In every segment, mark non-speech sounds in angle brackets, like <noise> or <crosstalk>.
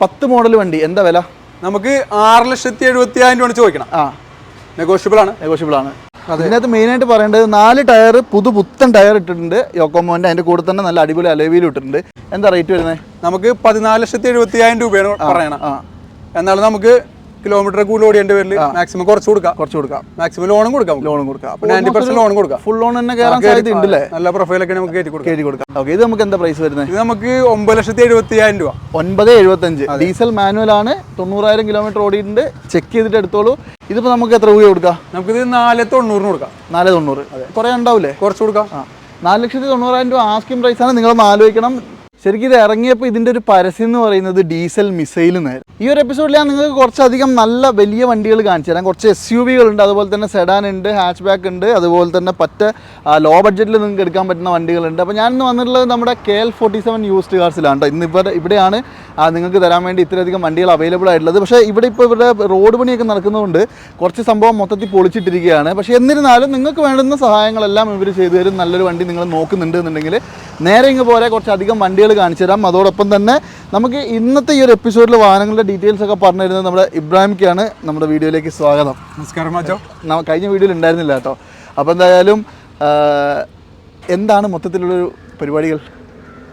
പത്ത് മോഡൽ വണ്ടി. എന്താ വില? നമുക്ക് ആറ് ലക്ഷത്തി എഴുപത്തി ആയിരം രൂപ ചോദിക്കണം ആ. നെഗോഷ്യബിൾ ആണ്. നെഗോഷ്യബിൾ ആണ്. അതിനകത്ത് മെയിൻ ആയിട്ട് പറയേണ്ടത് നാല് ടയർ പുതു പുത്തൻ ടയർ ഇട്ടിട്ടുണ്ട്. യോക്കോമോന്റെ അതിന്റെ കൂടെ തന്നെ നല്ല അടിപൊളി അലവിയിൽ ഇട്ടിട്ടുണ്ട്. എന്താ റേറ്റ് വരുന്നത്? നമുക്ക് പതിനാല് ലക്ഷത്തി എഴുപത്തി ആയിരം രൂപയാണ് പറയണം എന്നാലും നമുക്ക് കിലോമീറ്റർ കൂടുതൽ ഓടിയേണ്ട പേരിൽ മാക്സിമം കുറച്ച് കൊടുക്കാം. കുറച്ച് കൊടുക്കാം. മാക്സിമം ലോണും കൊടുക്കാം. ലോണും കൊടുക്കാം. അപ്പോൾ നയന്റി പെർസെന്റ് ലോൺ കൊടുക്കാം. ഫുൾ ലോൺ തന്നെ കയറാൻ സാധ്യത ഉണ്ടല്ലേ നല്ല പ്രൊഫൈലൊക്കെ നമുക്ക് കയറ്റി കൊടുക്കാം. കയറ്റി കൊടുക്കാം. ഓക്കെ ഇത് നമുക്ക് എന്താ പ്രൈസ് വരുന്നത്? ഇത് നമുക്ക് ഒമ്പത് ലക്ഷത്തി എഴുപത്തി ആയിരം രൂപ. ഒൻപത് എഴുപത്തഞ്ച് ഡീസൽ മാനുവൽ ആണ്. തൊണ്ണൂറായിരം കിലോമീറ്റർ ഓടിയിട്ടുണ്ട്. ചെക്ക് ചെയ്തിട്ട് എടുത്തോളൂ. ഇതിപ്പോൾ നമുക്ക് എത്ര രൂപ കൊടുക്കാം? നമുക്കിത് നാല് തൊണ്ണൂറിന് കൊടുക്കാം. നാല് തൊണ്ണൂറ്. കുറേ ഉണ്ടാവില്ലേ? കുറച്ച് കൊടുക്കാം. നാല് ലക്ഷത്തി തൊണ്ണൂറായിരം രൂപ ആസ്കിംഗ് പ്രൈസ് ആണ്. നിങ്ങളൊന്ന് ആലോചിക്കണം. ശരിക്കും ഇത് ഇറങ്ങിയപ്പോൾ ഇതിന്റെ ഒരു പരസ്യം എന്ന് പറയുന്നത് ഡീസൽ മിസൈൽ എന്നായിരുന്നു ഈ ഒരു എപ്പിസോഡിൽ ഞാൻ നിങ്ങൾക്ക് കുറച്ചധികം നല്ല വലിയ വണ്ടികൾ കാണിച്ചു തരാം. കുറച്ച് എസ് യു വികളുണ്ട് അതുപോലെ തന്നെ സെഡാൻ ഉണ്ട് ഹാച്ച് ബാക്ക് ഉണ്ട് അതുപോലെ തന്നെ പറ്റ ലോ ബഡ്ജറ്റിൽ നിങ്ങൾക്ക് എടുക്കാൻ പറ്റുന്ന വണ്ടികളുണ്ട് അപ്പോൾ ഞാൻ ഇന്ന് വന്നിട്ടുള്ളത് നമ്മുടെ K L forty seven used കാർസിലാണ് കേട്ടോ ഇന്ന് ഇവിടെ ഇവിടെയാണ് നിങ്ങൾക്ക് തരാൻ വേണ്ടി ഇത്രയധികം വണ്ടികൾ അവൈലബിൾ ആയിട്ടുള്ളത്. പക്ഷേ ഇവിടെ ഇപ്പോൾ ഇവിടെ റോഡ് പണിയൊക്കെ നടക്കുന്നതുകൊണ്ട് കുറച്ച് സംഭവം മൊത്തത്തിൽ പൊളിച്ചിട്ടിരിക്കുകയാണ്. പക്ഷേ എന്നിരുന്നാലും നിങ്ങൾക്ക് വേണ്ടുന്ന സഹായങ്ങളെല്ലാം ഇവർ ചെയ്തു തരും. നല്ലൊരു വണ്ടി നിങ്ങൾ നോക്കുന്നുണ്ട് എന്നുണ്ടെങ്കിൽ നേരെ ഇങ്ങ് പോലെ കുറച്ചധികം വണ്ടികൾ കാണിച്ചു തരാം. അതോടൊപ്പം തന്നെ നമുക്ക് ഇന്നത്തെ ഈ ഒരു എപ്പിസോഡിൽ വാഹനങ്ങളുടെ ഡീറ്റെയിൽസ് ഒക്കെ പറഞ്ഞു തരുന്നത് നമ്മുടെ ഇബ്രാഹിംക്കാണ് നമ്മുടെ വീഡിയോയിലേക്ക് സ്വാഗതം. നമസ്കാരം മാച്ചോ കഴിഞ്ഞ വീഡിയോയിൽ ഉണ്ടായിരുന്നില്ല കേട്ടോ. അപ്പോൾ എന്തായാലും എന്താണ് മൊത്തത്തിലുള്ളൊരു പരിപാടികൾ?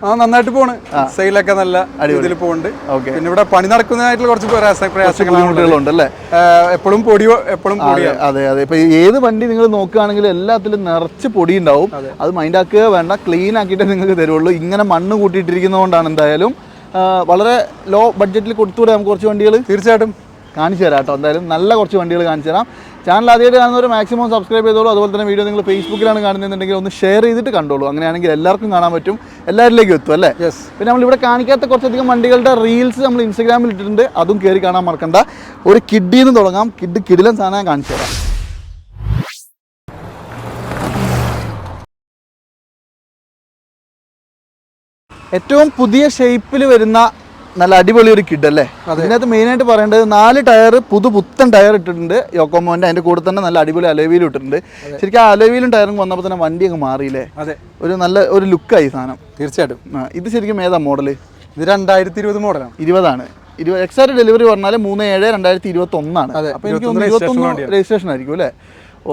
ആ നന്നായിട്ട് പോണ്. സെയിലൊക്കെ നല്ല രീതിയിൽ പോകുന്നുണ്ട് പിന്നെ ഇവിടെ പണി നടക്കുന്നതായിട്ടുള്ള കുറച്ച് പ്രയാസങ്ങളുണ്ട് അല്ലേ എപ്പോഴും പൊടി എപ്പോഴും അതെ അതെ അതെ. ഇപ്പൊ ഏത് വണ്ടി നിങ്ങൾ നോക്കുകയാണെങ്കിലും എല്ലാത്തിലും നിറച്ച് പൊടി ഉണ്ടാവും അത് മൈൻഡ് ആക്കുക വേണ്ട. ക്ലീൻ ആക്കിയിട്ടേ നിങ്ങൾക്ക് തരുള്ളൂ. ഇങ്ങനെ മണ്ണ് കൂട്ടിയിട്ടിരിക്കുന്നതുകൊണ്ടാണ് എന്തായാലും വളരെ ലോ ബഡ്ജറ്റിൽ കൊടുത്തുകൂടെ നമുക്ക് കുറച്ച് വണ്ടികൾ തീർച്ചയായിട്ടും. കാണിച്ചു തരാം കേട്ടോ. എന്തായാലും നല്ല കുറച്ച് വണ്ടികൾ കാണിച്ചു തരാം. ചാനൽ ആദ്യമായിട്ട് കാണുന്നവർ മാക്സിമം സബ്സ്ക്രൈബ് ചെയ്തോളൂ. അതുപോലെ തന്നെ വീഡിയോ നിങ്ങൾ ഫേസ്ബുക്കിലാണ് കാണുന്നുണ്ടെങ്കിൽ ഒന്ന് ഷെയർ ചെയ്തിട്ട് കണ്ടോളൂ. അങ്ങനെയാണെങ്കിൽ എല്ലാവർക്കും കാണാൻ പറ്റും. എല്ലാവരിലേക്കും എത്തും അല്ലേ? യെസ് പിന്നെ നമ്മൾ ഇവിടെ കാണിക്കാത്ത കുറച്ചധികം വണ്ടികളുടെ റീൽസ് നമ്മൾ ഇൻസ്റ്റാഗ്രാമിൽ ഇട്ടിട്ടുണ്ട്. അതും കയറി കാണാൻ മറക്കണ്ട. ഒരു കിഡിന്ന് തുടങ്ങാം. കിഡ് കിഡിലൻ സാധനം കാണിച്ചു തരാം. ഏറ്റവും പുതിയ ഷേപ്പിൽ വരുന്ന നല്ല അടിപൊളി ഒരു കിഡ് അല്ലേ? ഇതിനകത്ത് മെയിനായിട്ട് പറയേണ്ടത് നാല് ടയർ പുതു പുത്തൻ ടയർ ഇട്ടിട്ടുണ്ട്. യോക്കോമോന്റെ അതിന്റെ കൂടെ തന്നെ നല്ല അടിപൊളി അലവിയിലും ഇട്ടിട്ടുണ്ട്. ശരിക്കും ആ അലവിയിലും ടയറും വന്നപ്പോൾ തന്നെ വണ്ടി അങ്ങ് മാറിയില്ലേ? അതെ. ഒരു നല്ല ഒരു ലുക്കായി സാധനം. തീർച്ചയായിട്ടും. ഇത് ശരിക്കും ഏതാ മോഡൽ ഇത് രണ്ടായിരത്തി ഇരുപത് മോഡലാണ് ഇരുപതാണ്. ഇരുപത് എക്സാക്ട് ഡെലിവറി പറഞ്ഞാൽ മൂന്ന് ഏഴ് രണ്ടായിരത്തി ഇരുപത്തി ഒന്നാണ് അതെ, അപ്പോൾ എനിക്ക് 21 ഇരുപത്തൊന്ന് രജിസ്ട്രേഷൻ ആയിരിക്കും അല്ലേ?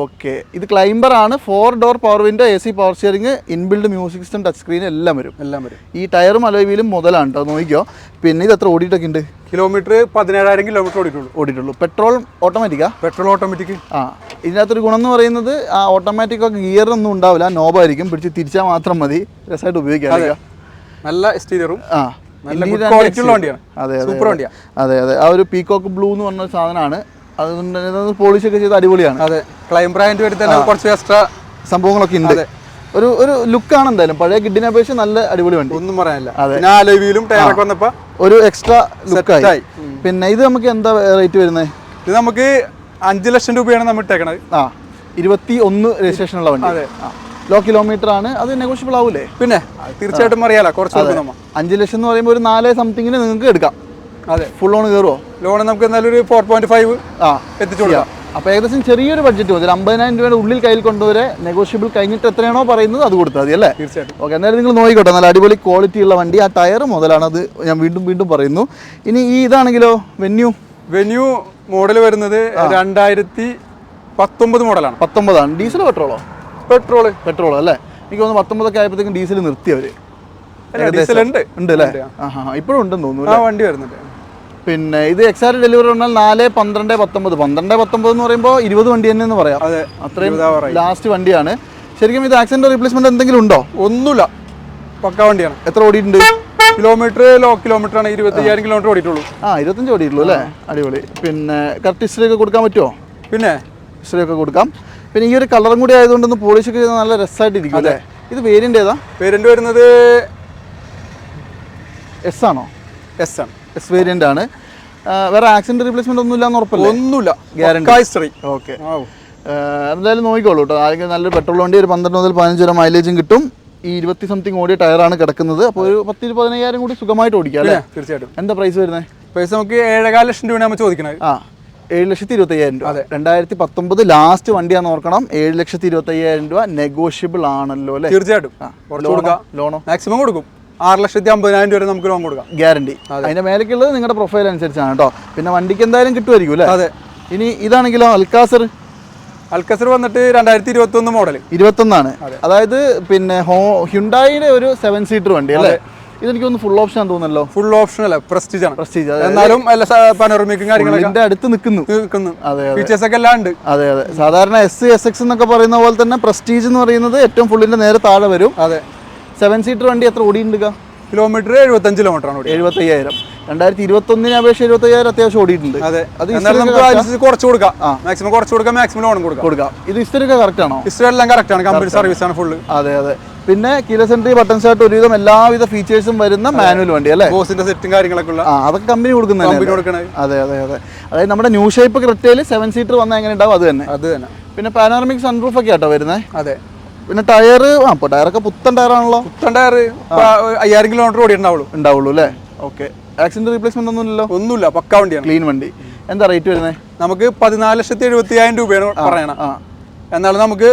ഓക്കെ. ഇത് ക്ലൈംബർ ആണ് four door power window A C power steering inbuilt music system touch screen എല്ലാം വരും. എല്ലാം വരും. ഈ ടയറും അലോയിലും മുതലാണ് കേട്ടോ നോക്കിയോ പിന്നെ ഇത് എത്ര ഓടിയിട്ടൊക്കെ ഉണ്ട്? കിലോമീറ്റർ പതിനേഴായിരം കിലോമീറ്റർ ഓടിയിട്ടുള്ളൂ. ഓടിയിട്ടുള്ളൂ. പെട്രോൾ ഓട്ടോമാറ്റിക്കാ പെട്രോൾ ഓട്ടോമാറ്റിക് ആ. ഇതിനകത്തൊരു ഗുണം എന്ന് പറയുന്നത് ആ ഓട്ടോമാറ്റിക് ഒക്കെ ഗിയർ ഒന്നും ഉണ്ടാവില്ല. നോബായിരിക്കും പിടിച്ച് തിരിച്ചാൽ മാത്രം മതി. രസമായിട്ട് ഉപയോഗിക്കാം. നല്ല എക്സ്റ്റീരിയറും ആ. അതെ അതെ ആ ഒരു പീകോക്ക് ബ്ലൂ എന്ന് പറഞ്ഞ സാധനമാണ്. അതുകൊണ്ട് പോളിഷ് ഒക്കെ ചെയ്ത് അടിപൊളിയാണ്. അതെ. ക്ലൈം ബ്രാൻഡ് വരെ തന്നെ കുറച്ച് എക്സ്ട്രാ സംഭവങ്ങളൊക്കെ ഉണ്ട്. ഒരു ഒരു ലുക്കാണ് എന്തായാലും. പഴയ കിഡിനെ അപേക്ഷിച്ച് നല്ല അടിപൊളി വണ്ടി. ഒന്നും പറയാനില്ല. ആലോവിയിലും ടയറൊക്കെ വന്നപ്പോ ഒരു എക്സ്ട്രാ ലുക്കായി ആയി. പിന്നെ ഇത് നമുക്ക് എന്താ റേറ്റ് വരുന്നത് ഇത് നമുക്ക് അഞ്ച് ലക്ഷം രൂപയാണ് നമ്മൾ ഇട്ടേക്കണത്. ആ. ഇരുപത്തി ഒന്ന് രജിസ്ട്രേഷൻ ഉള്ള വണ്ടി. അതെ. ലോ കിലോമീറ്റർ ആണ്. അത് നെഗോഷ്യബിൾ ആവൂലേ? പിന്നെ തീർച്ചയായിട്ടും അറിയാലോ. കുറച്ച് അഞ്ച് ലക്ഷം എന്ന് പറയുമ്പോൾ ഒരു നാല് സംതിങ്ങിന് നിങ്ങൾക്ക് എടുക്കാം. അതെ ഫുൾ ലോൺ കയറുമോ ലോൺ നമുക്ക് എന്നാലും ഒരു ഫോർ പോയിന്റ് ഫൈവ് ആ എത്തിച്ചു കൊടുക്കാം. അപ്പോൾ ഏകദേശം ചെറിയൊരു ബഡ്ജറ്റ് മതി. ഒരു അമ്പതിനായിരം രൂപയുടെ ഉള്ളിൽ കയ്യിൽ കൊണ്ടുവരെ നെഗോഷ്യബിൾ കഴിഞ്ഞിട്ട് എത്രയാണോ പറയുന്നത് അത് കൊടുത്താൽ മതി അല്ലേ? തീർച്ചയായിട്ടും. ഓക്കെ എന്തായാലും നിങ്ങൾ നോക്കിക്കോട്ടെ നല്ല അടിപൊളി ക്വാളിറ്റി ഉള്ള വണ്ടി. ആ ടയർ മുതലാണ് അത് ഞാൻ വീണ്ടും വീണ്ടും പറയുന്നു. ഇനി ഈ ഇതാണെങ്കിലോ വെന്യൂ വെന്യൂ മോഡൽ വരുന്നത് രണ്ടായിരത്തി പത്തൊമ്പത് മോഡലാണ് പത്തൊമ്പതാണ്. ഡീസൽ പെട്രോളോ പെട്രോൾ പെട്രോളോ അല്ലേ? എനിക്ക് തോന്നുന്നു പത്തൊമ്പതൊക്കെ ആയപ്പോഴത്തേക്കും ഡീസൽ നിർത്തി അവർ ഡീസൽ ഉണ്ട് അല്ലേ ആ ഹാ ഇപ്പോഴും ഉണ്ടെന്ന് തോന്നുന്നു ആ വണ്ടി വരുന്നുണ്ട്. പിന്നെ ഇത് എക്സാക്ട് ഡെലിവറി പറഞ്ഞാൽ നാല് പന്ത്രണ്ട് പത്തൊമ്പത്. പന്ത്രണ്ട് പത്തൊമ്പത് എന്ന് പറയുമ്പോൾ ഇരുപത് വണ്ടി തന്നെ എന്ന് പറയാം. അതെ അത്രയും ലാസ്റ്റ് വണ്ടിയാണ്. ശരിക്കും ഇത് ആക്സിഡന്റ് റീപ്ലേസ്മെന്റ് എന്തെങ്കിലും ഉണ്ടോ? ഒന്നുമില്ല. പക്ക വണ്ടിയാണ്. എത്ര ഓടിയിട്ടുണ്ട്? കിലോമീറ്റർ ലോ കിലോമീറ്റർ ആണ് ഇരുപത്തിയ്യായിരം കിലോമീറ്റർ ഓടിയിട്ടുള്ളൂ. ആ ഇരുപത്തഞ്ച് ഓടിയിട്ടുള്ളൂ അല്ലേ? അടിപൊളി. പിന്നെ കറക്റ്റ് ഹിസ്റ്ററി ഒക്കെ കൊടുക്കാൻ പറ്റുമോ? പിന്നെ? ഹിസ്റ്ററി ഒക്കെ കൊടുക്കാം. പിന്നെ ഈ ഒരു കളറും കൂടി ആയതുകൊണ്ട് ഒന്ന് പോളിഷ് ഒക്കെ ചെയ്താൽ നല്ല രസമായിട്ടിരിക്കും അല്ലേ? ഇത് വേരിയന്റ് ഏതാ? പേരിന്റെ വരുന്നത് എസ് ആണോ? എസ് ആണ്. എസ് വേരിയന്റ് ആണ്. വേറെ ആക്സിഡന്റ് റീപ്ലേസ്മെന്റ് ഒന്നും ഇല്ലാന്ന് ഉറപ്പല്ലേ? ഒന്നുമില്ല. ഗ്യാരണ്ടി ഹിസ്റ്ററി ഓക്കെ എന്തായാലും നോക്കിക്കോളൂ കേട്ടോ ആദ്യം നല്ലൊരു പെട്രോൾ വണ്ടി ഒരു പന്ത്രണ്ട് മുതൽ പതിനഞ്ച് വരെ മൈലേജും കിട്ടും. ഈ ഇരുപത്തി സംതിങ് ഓടിയ ടയറാണ് കിടക്കുന്നത്. അപ്പോൾ ഒരു പത്ത് പതിനയ്യായിരം കൂടി സുഖമായിട്ട് ഓടിക്കാം അല്ലേ? തീർച്ചയായിട്ടും. എന്താ പ്രൈസ് വരുന്നത് പൈസ നമുക്ക് ഏഴേകാല ലക്ഷം രൂപയാണ് ചോദിക്കുന്നത്. ആ ഏഴ് ലക്ഷത്തി ഇരുപത്തയ്യായിരം രൂപ. രൂപ രണ്ടായിരത്തി പത്തൊമ്പത് ലാസ്റ്റ് വണ്ടിയാന്ന് ഓർക്കണം. ഏഴ് ലക്ഷത്തി ഇരുപത്തയ്യായിരം രൂപ നെഗോഷ്യബിൾ ആണല്ലോ അല്ലേ? തീർച്ചയായിട്ടും. ലോണോ? മാക്സിമം കൊടുക്കും. ആറ് ലക്ഷത്തി അമ്പതിനായിരം രൂപ വരെ നമുക്ക് ലോൺ കൊടുക്കാം. ഗ്യാരണ്ടി അതിന്റെ മേലേക്കുള്ളത് നിങ്ങളുടെ പ്രൊഫൈൽ അനുസരിച്ചാണ് കേട്ടോ. പിന്നെ വണ്ടിക്ക് എന്തായാലും കിട്ടുമായിരിക്കും അല്ലേ? അതെ. ഇനി ഇതാണെങ്കിലോ അൽക്കാസർ? അൽക്കസർ വന്നിട്ട് രണ്ടായിരത്തി ഇരുപത്തി ഒന്ന് മോഡൽ ഇരുപത്തൊന്നാണ് അതായത് പിന്നെ ഹോ ഹ്യുണ്ടായിയുടെ ഒരു സെവൻ സീറ്റർ വണ്ടി അല്ലേ? ഇതെനിക്ക് ഒന്ന് ഫുൾ ഓപ്ഷൻ തോന്നുന്നല്ലോ. ഫുൾ ഓപ്ഷൻ അല്ല പ്രസ്റ്റീജ് ആണ്. പ്രസ്റ്റീജ് എന്നാലും പനോറമിക്കും കാര്യങ്ങളൊക്കെ അടുത്ത് നിൽക്കുന്നു. നിൽക്കുന്നു. അതെ ഫീച്ചേഴ്സ് ഒക്കെ എല്ലാം ഉണ്ട്. അതെ അതെ. സാധാരണ എസ് എസ് എക്സ് എന്നൊക്കെ പറയുന്ന പോലെ തന്നെ പ്രസ്റ്റീജ് എന്ന് പറയുന്നത് ഏറ്റവും ഫുള്ളിന്റെ നേരെ താഴെ വരും. അതെ. സെവൻ സീറ്റർ വണ്ടി എത്ര ഓടിയിട്ടുണ്ട് കിലോമീറ്റർ എഴുപത്തഞ്ച് കിലോമീറ്റർ ആണ്. എഴുപത്തയ്യായിരം. രണ്ടായിരത്തി ഇരുപത്തി ഒന്നിന് അപേക്ഷ എഴുപത്തയ്യായിരം അത്യാവശ്യം ഓടിയിട്ടുണ്ട്. അതെ. അത് നമുക്ക് കുറച്ച് കൊടുക്കാം. മാക്സിമം കുറച്ച് കൊടുക്കാം മാക്സിമം ലോൺ കൊടുക്കാം. കൊടുക്കാം. ഇത് ഒക്കെ കറക്റ്റ് ആണോ? ഹിസ്റ്ററി എല്ലാം കറക്റ്റ് ആണ്. കമ്പനി സർവീസ് ആണ്. ഫുള്ള് അതെ അതെ. പിന്നെ കീല സെൻട്രി ബട്ടൺ സ്റ്റാർട്ട് ഒരുവിധം എല്ലാവിധ ഫീച്ചേഴ്സും വരുന്ന മാനുവൽ വണ്ടി അല്ലേ? ബോസിന്റെ സെറ്റും കാര്യങ്ങളൊക്കെ ഉള്ള. ആ അതൊക്കെ കമ്പനി കൊടുക്കുന്നത് അതെ അതെ അതെ. അതായത് നമ്മുടെ ന്യൂ ഷേപ്പ് ക്രിറ്റയിൽ സെവൻ സീറ്റർ വന്നാൽ എങ്ങനെ ഉണ്ടാവും അത് തന്നെ. അത് തന്നെ. പിന്നെ പാനോറമിക് സൺറൂഫ് ഒക്കെ ആട്ടോ വരുന്നത് അതെ. പിന്നെ ടയർ ആ ഇപ്പോൾ ടയറൊക്കെ പുത്തൻ ടയറാണല്ലോ. പുത്തൻ ടയർ അയ്യായിരം കിലോമീറ്റർ ഓടിയിട്ടുണ്ടാവുള്ളൂ. ഉണ്ടാവുള്ളൂ അല്ലേ? ഓക്കെ. ആക്സിഡന്റ് റീപ്ലേസ്മെന്റ് ഒന്നുമില്ലല്ലോ ഒന്നുമില്ല പക്ക വണ്ടിയാണ്. ക്ലീൻ വണ്ടി. എന്താ റേറ്റ് വരുന്നത് നമുക്ക് പതിനാല് ലക്ഷത്തി എഴുപത്തി ആയിരം രൂപയാണ് പറയണം. ആ. എന്നാലും നമുക്ക്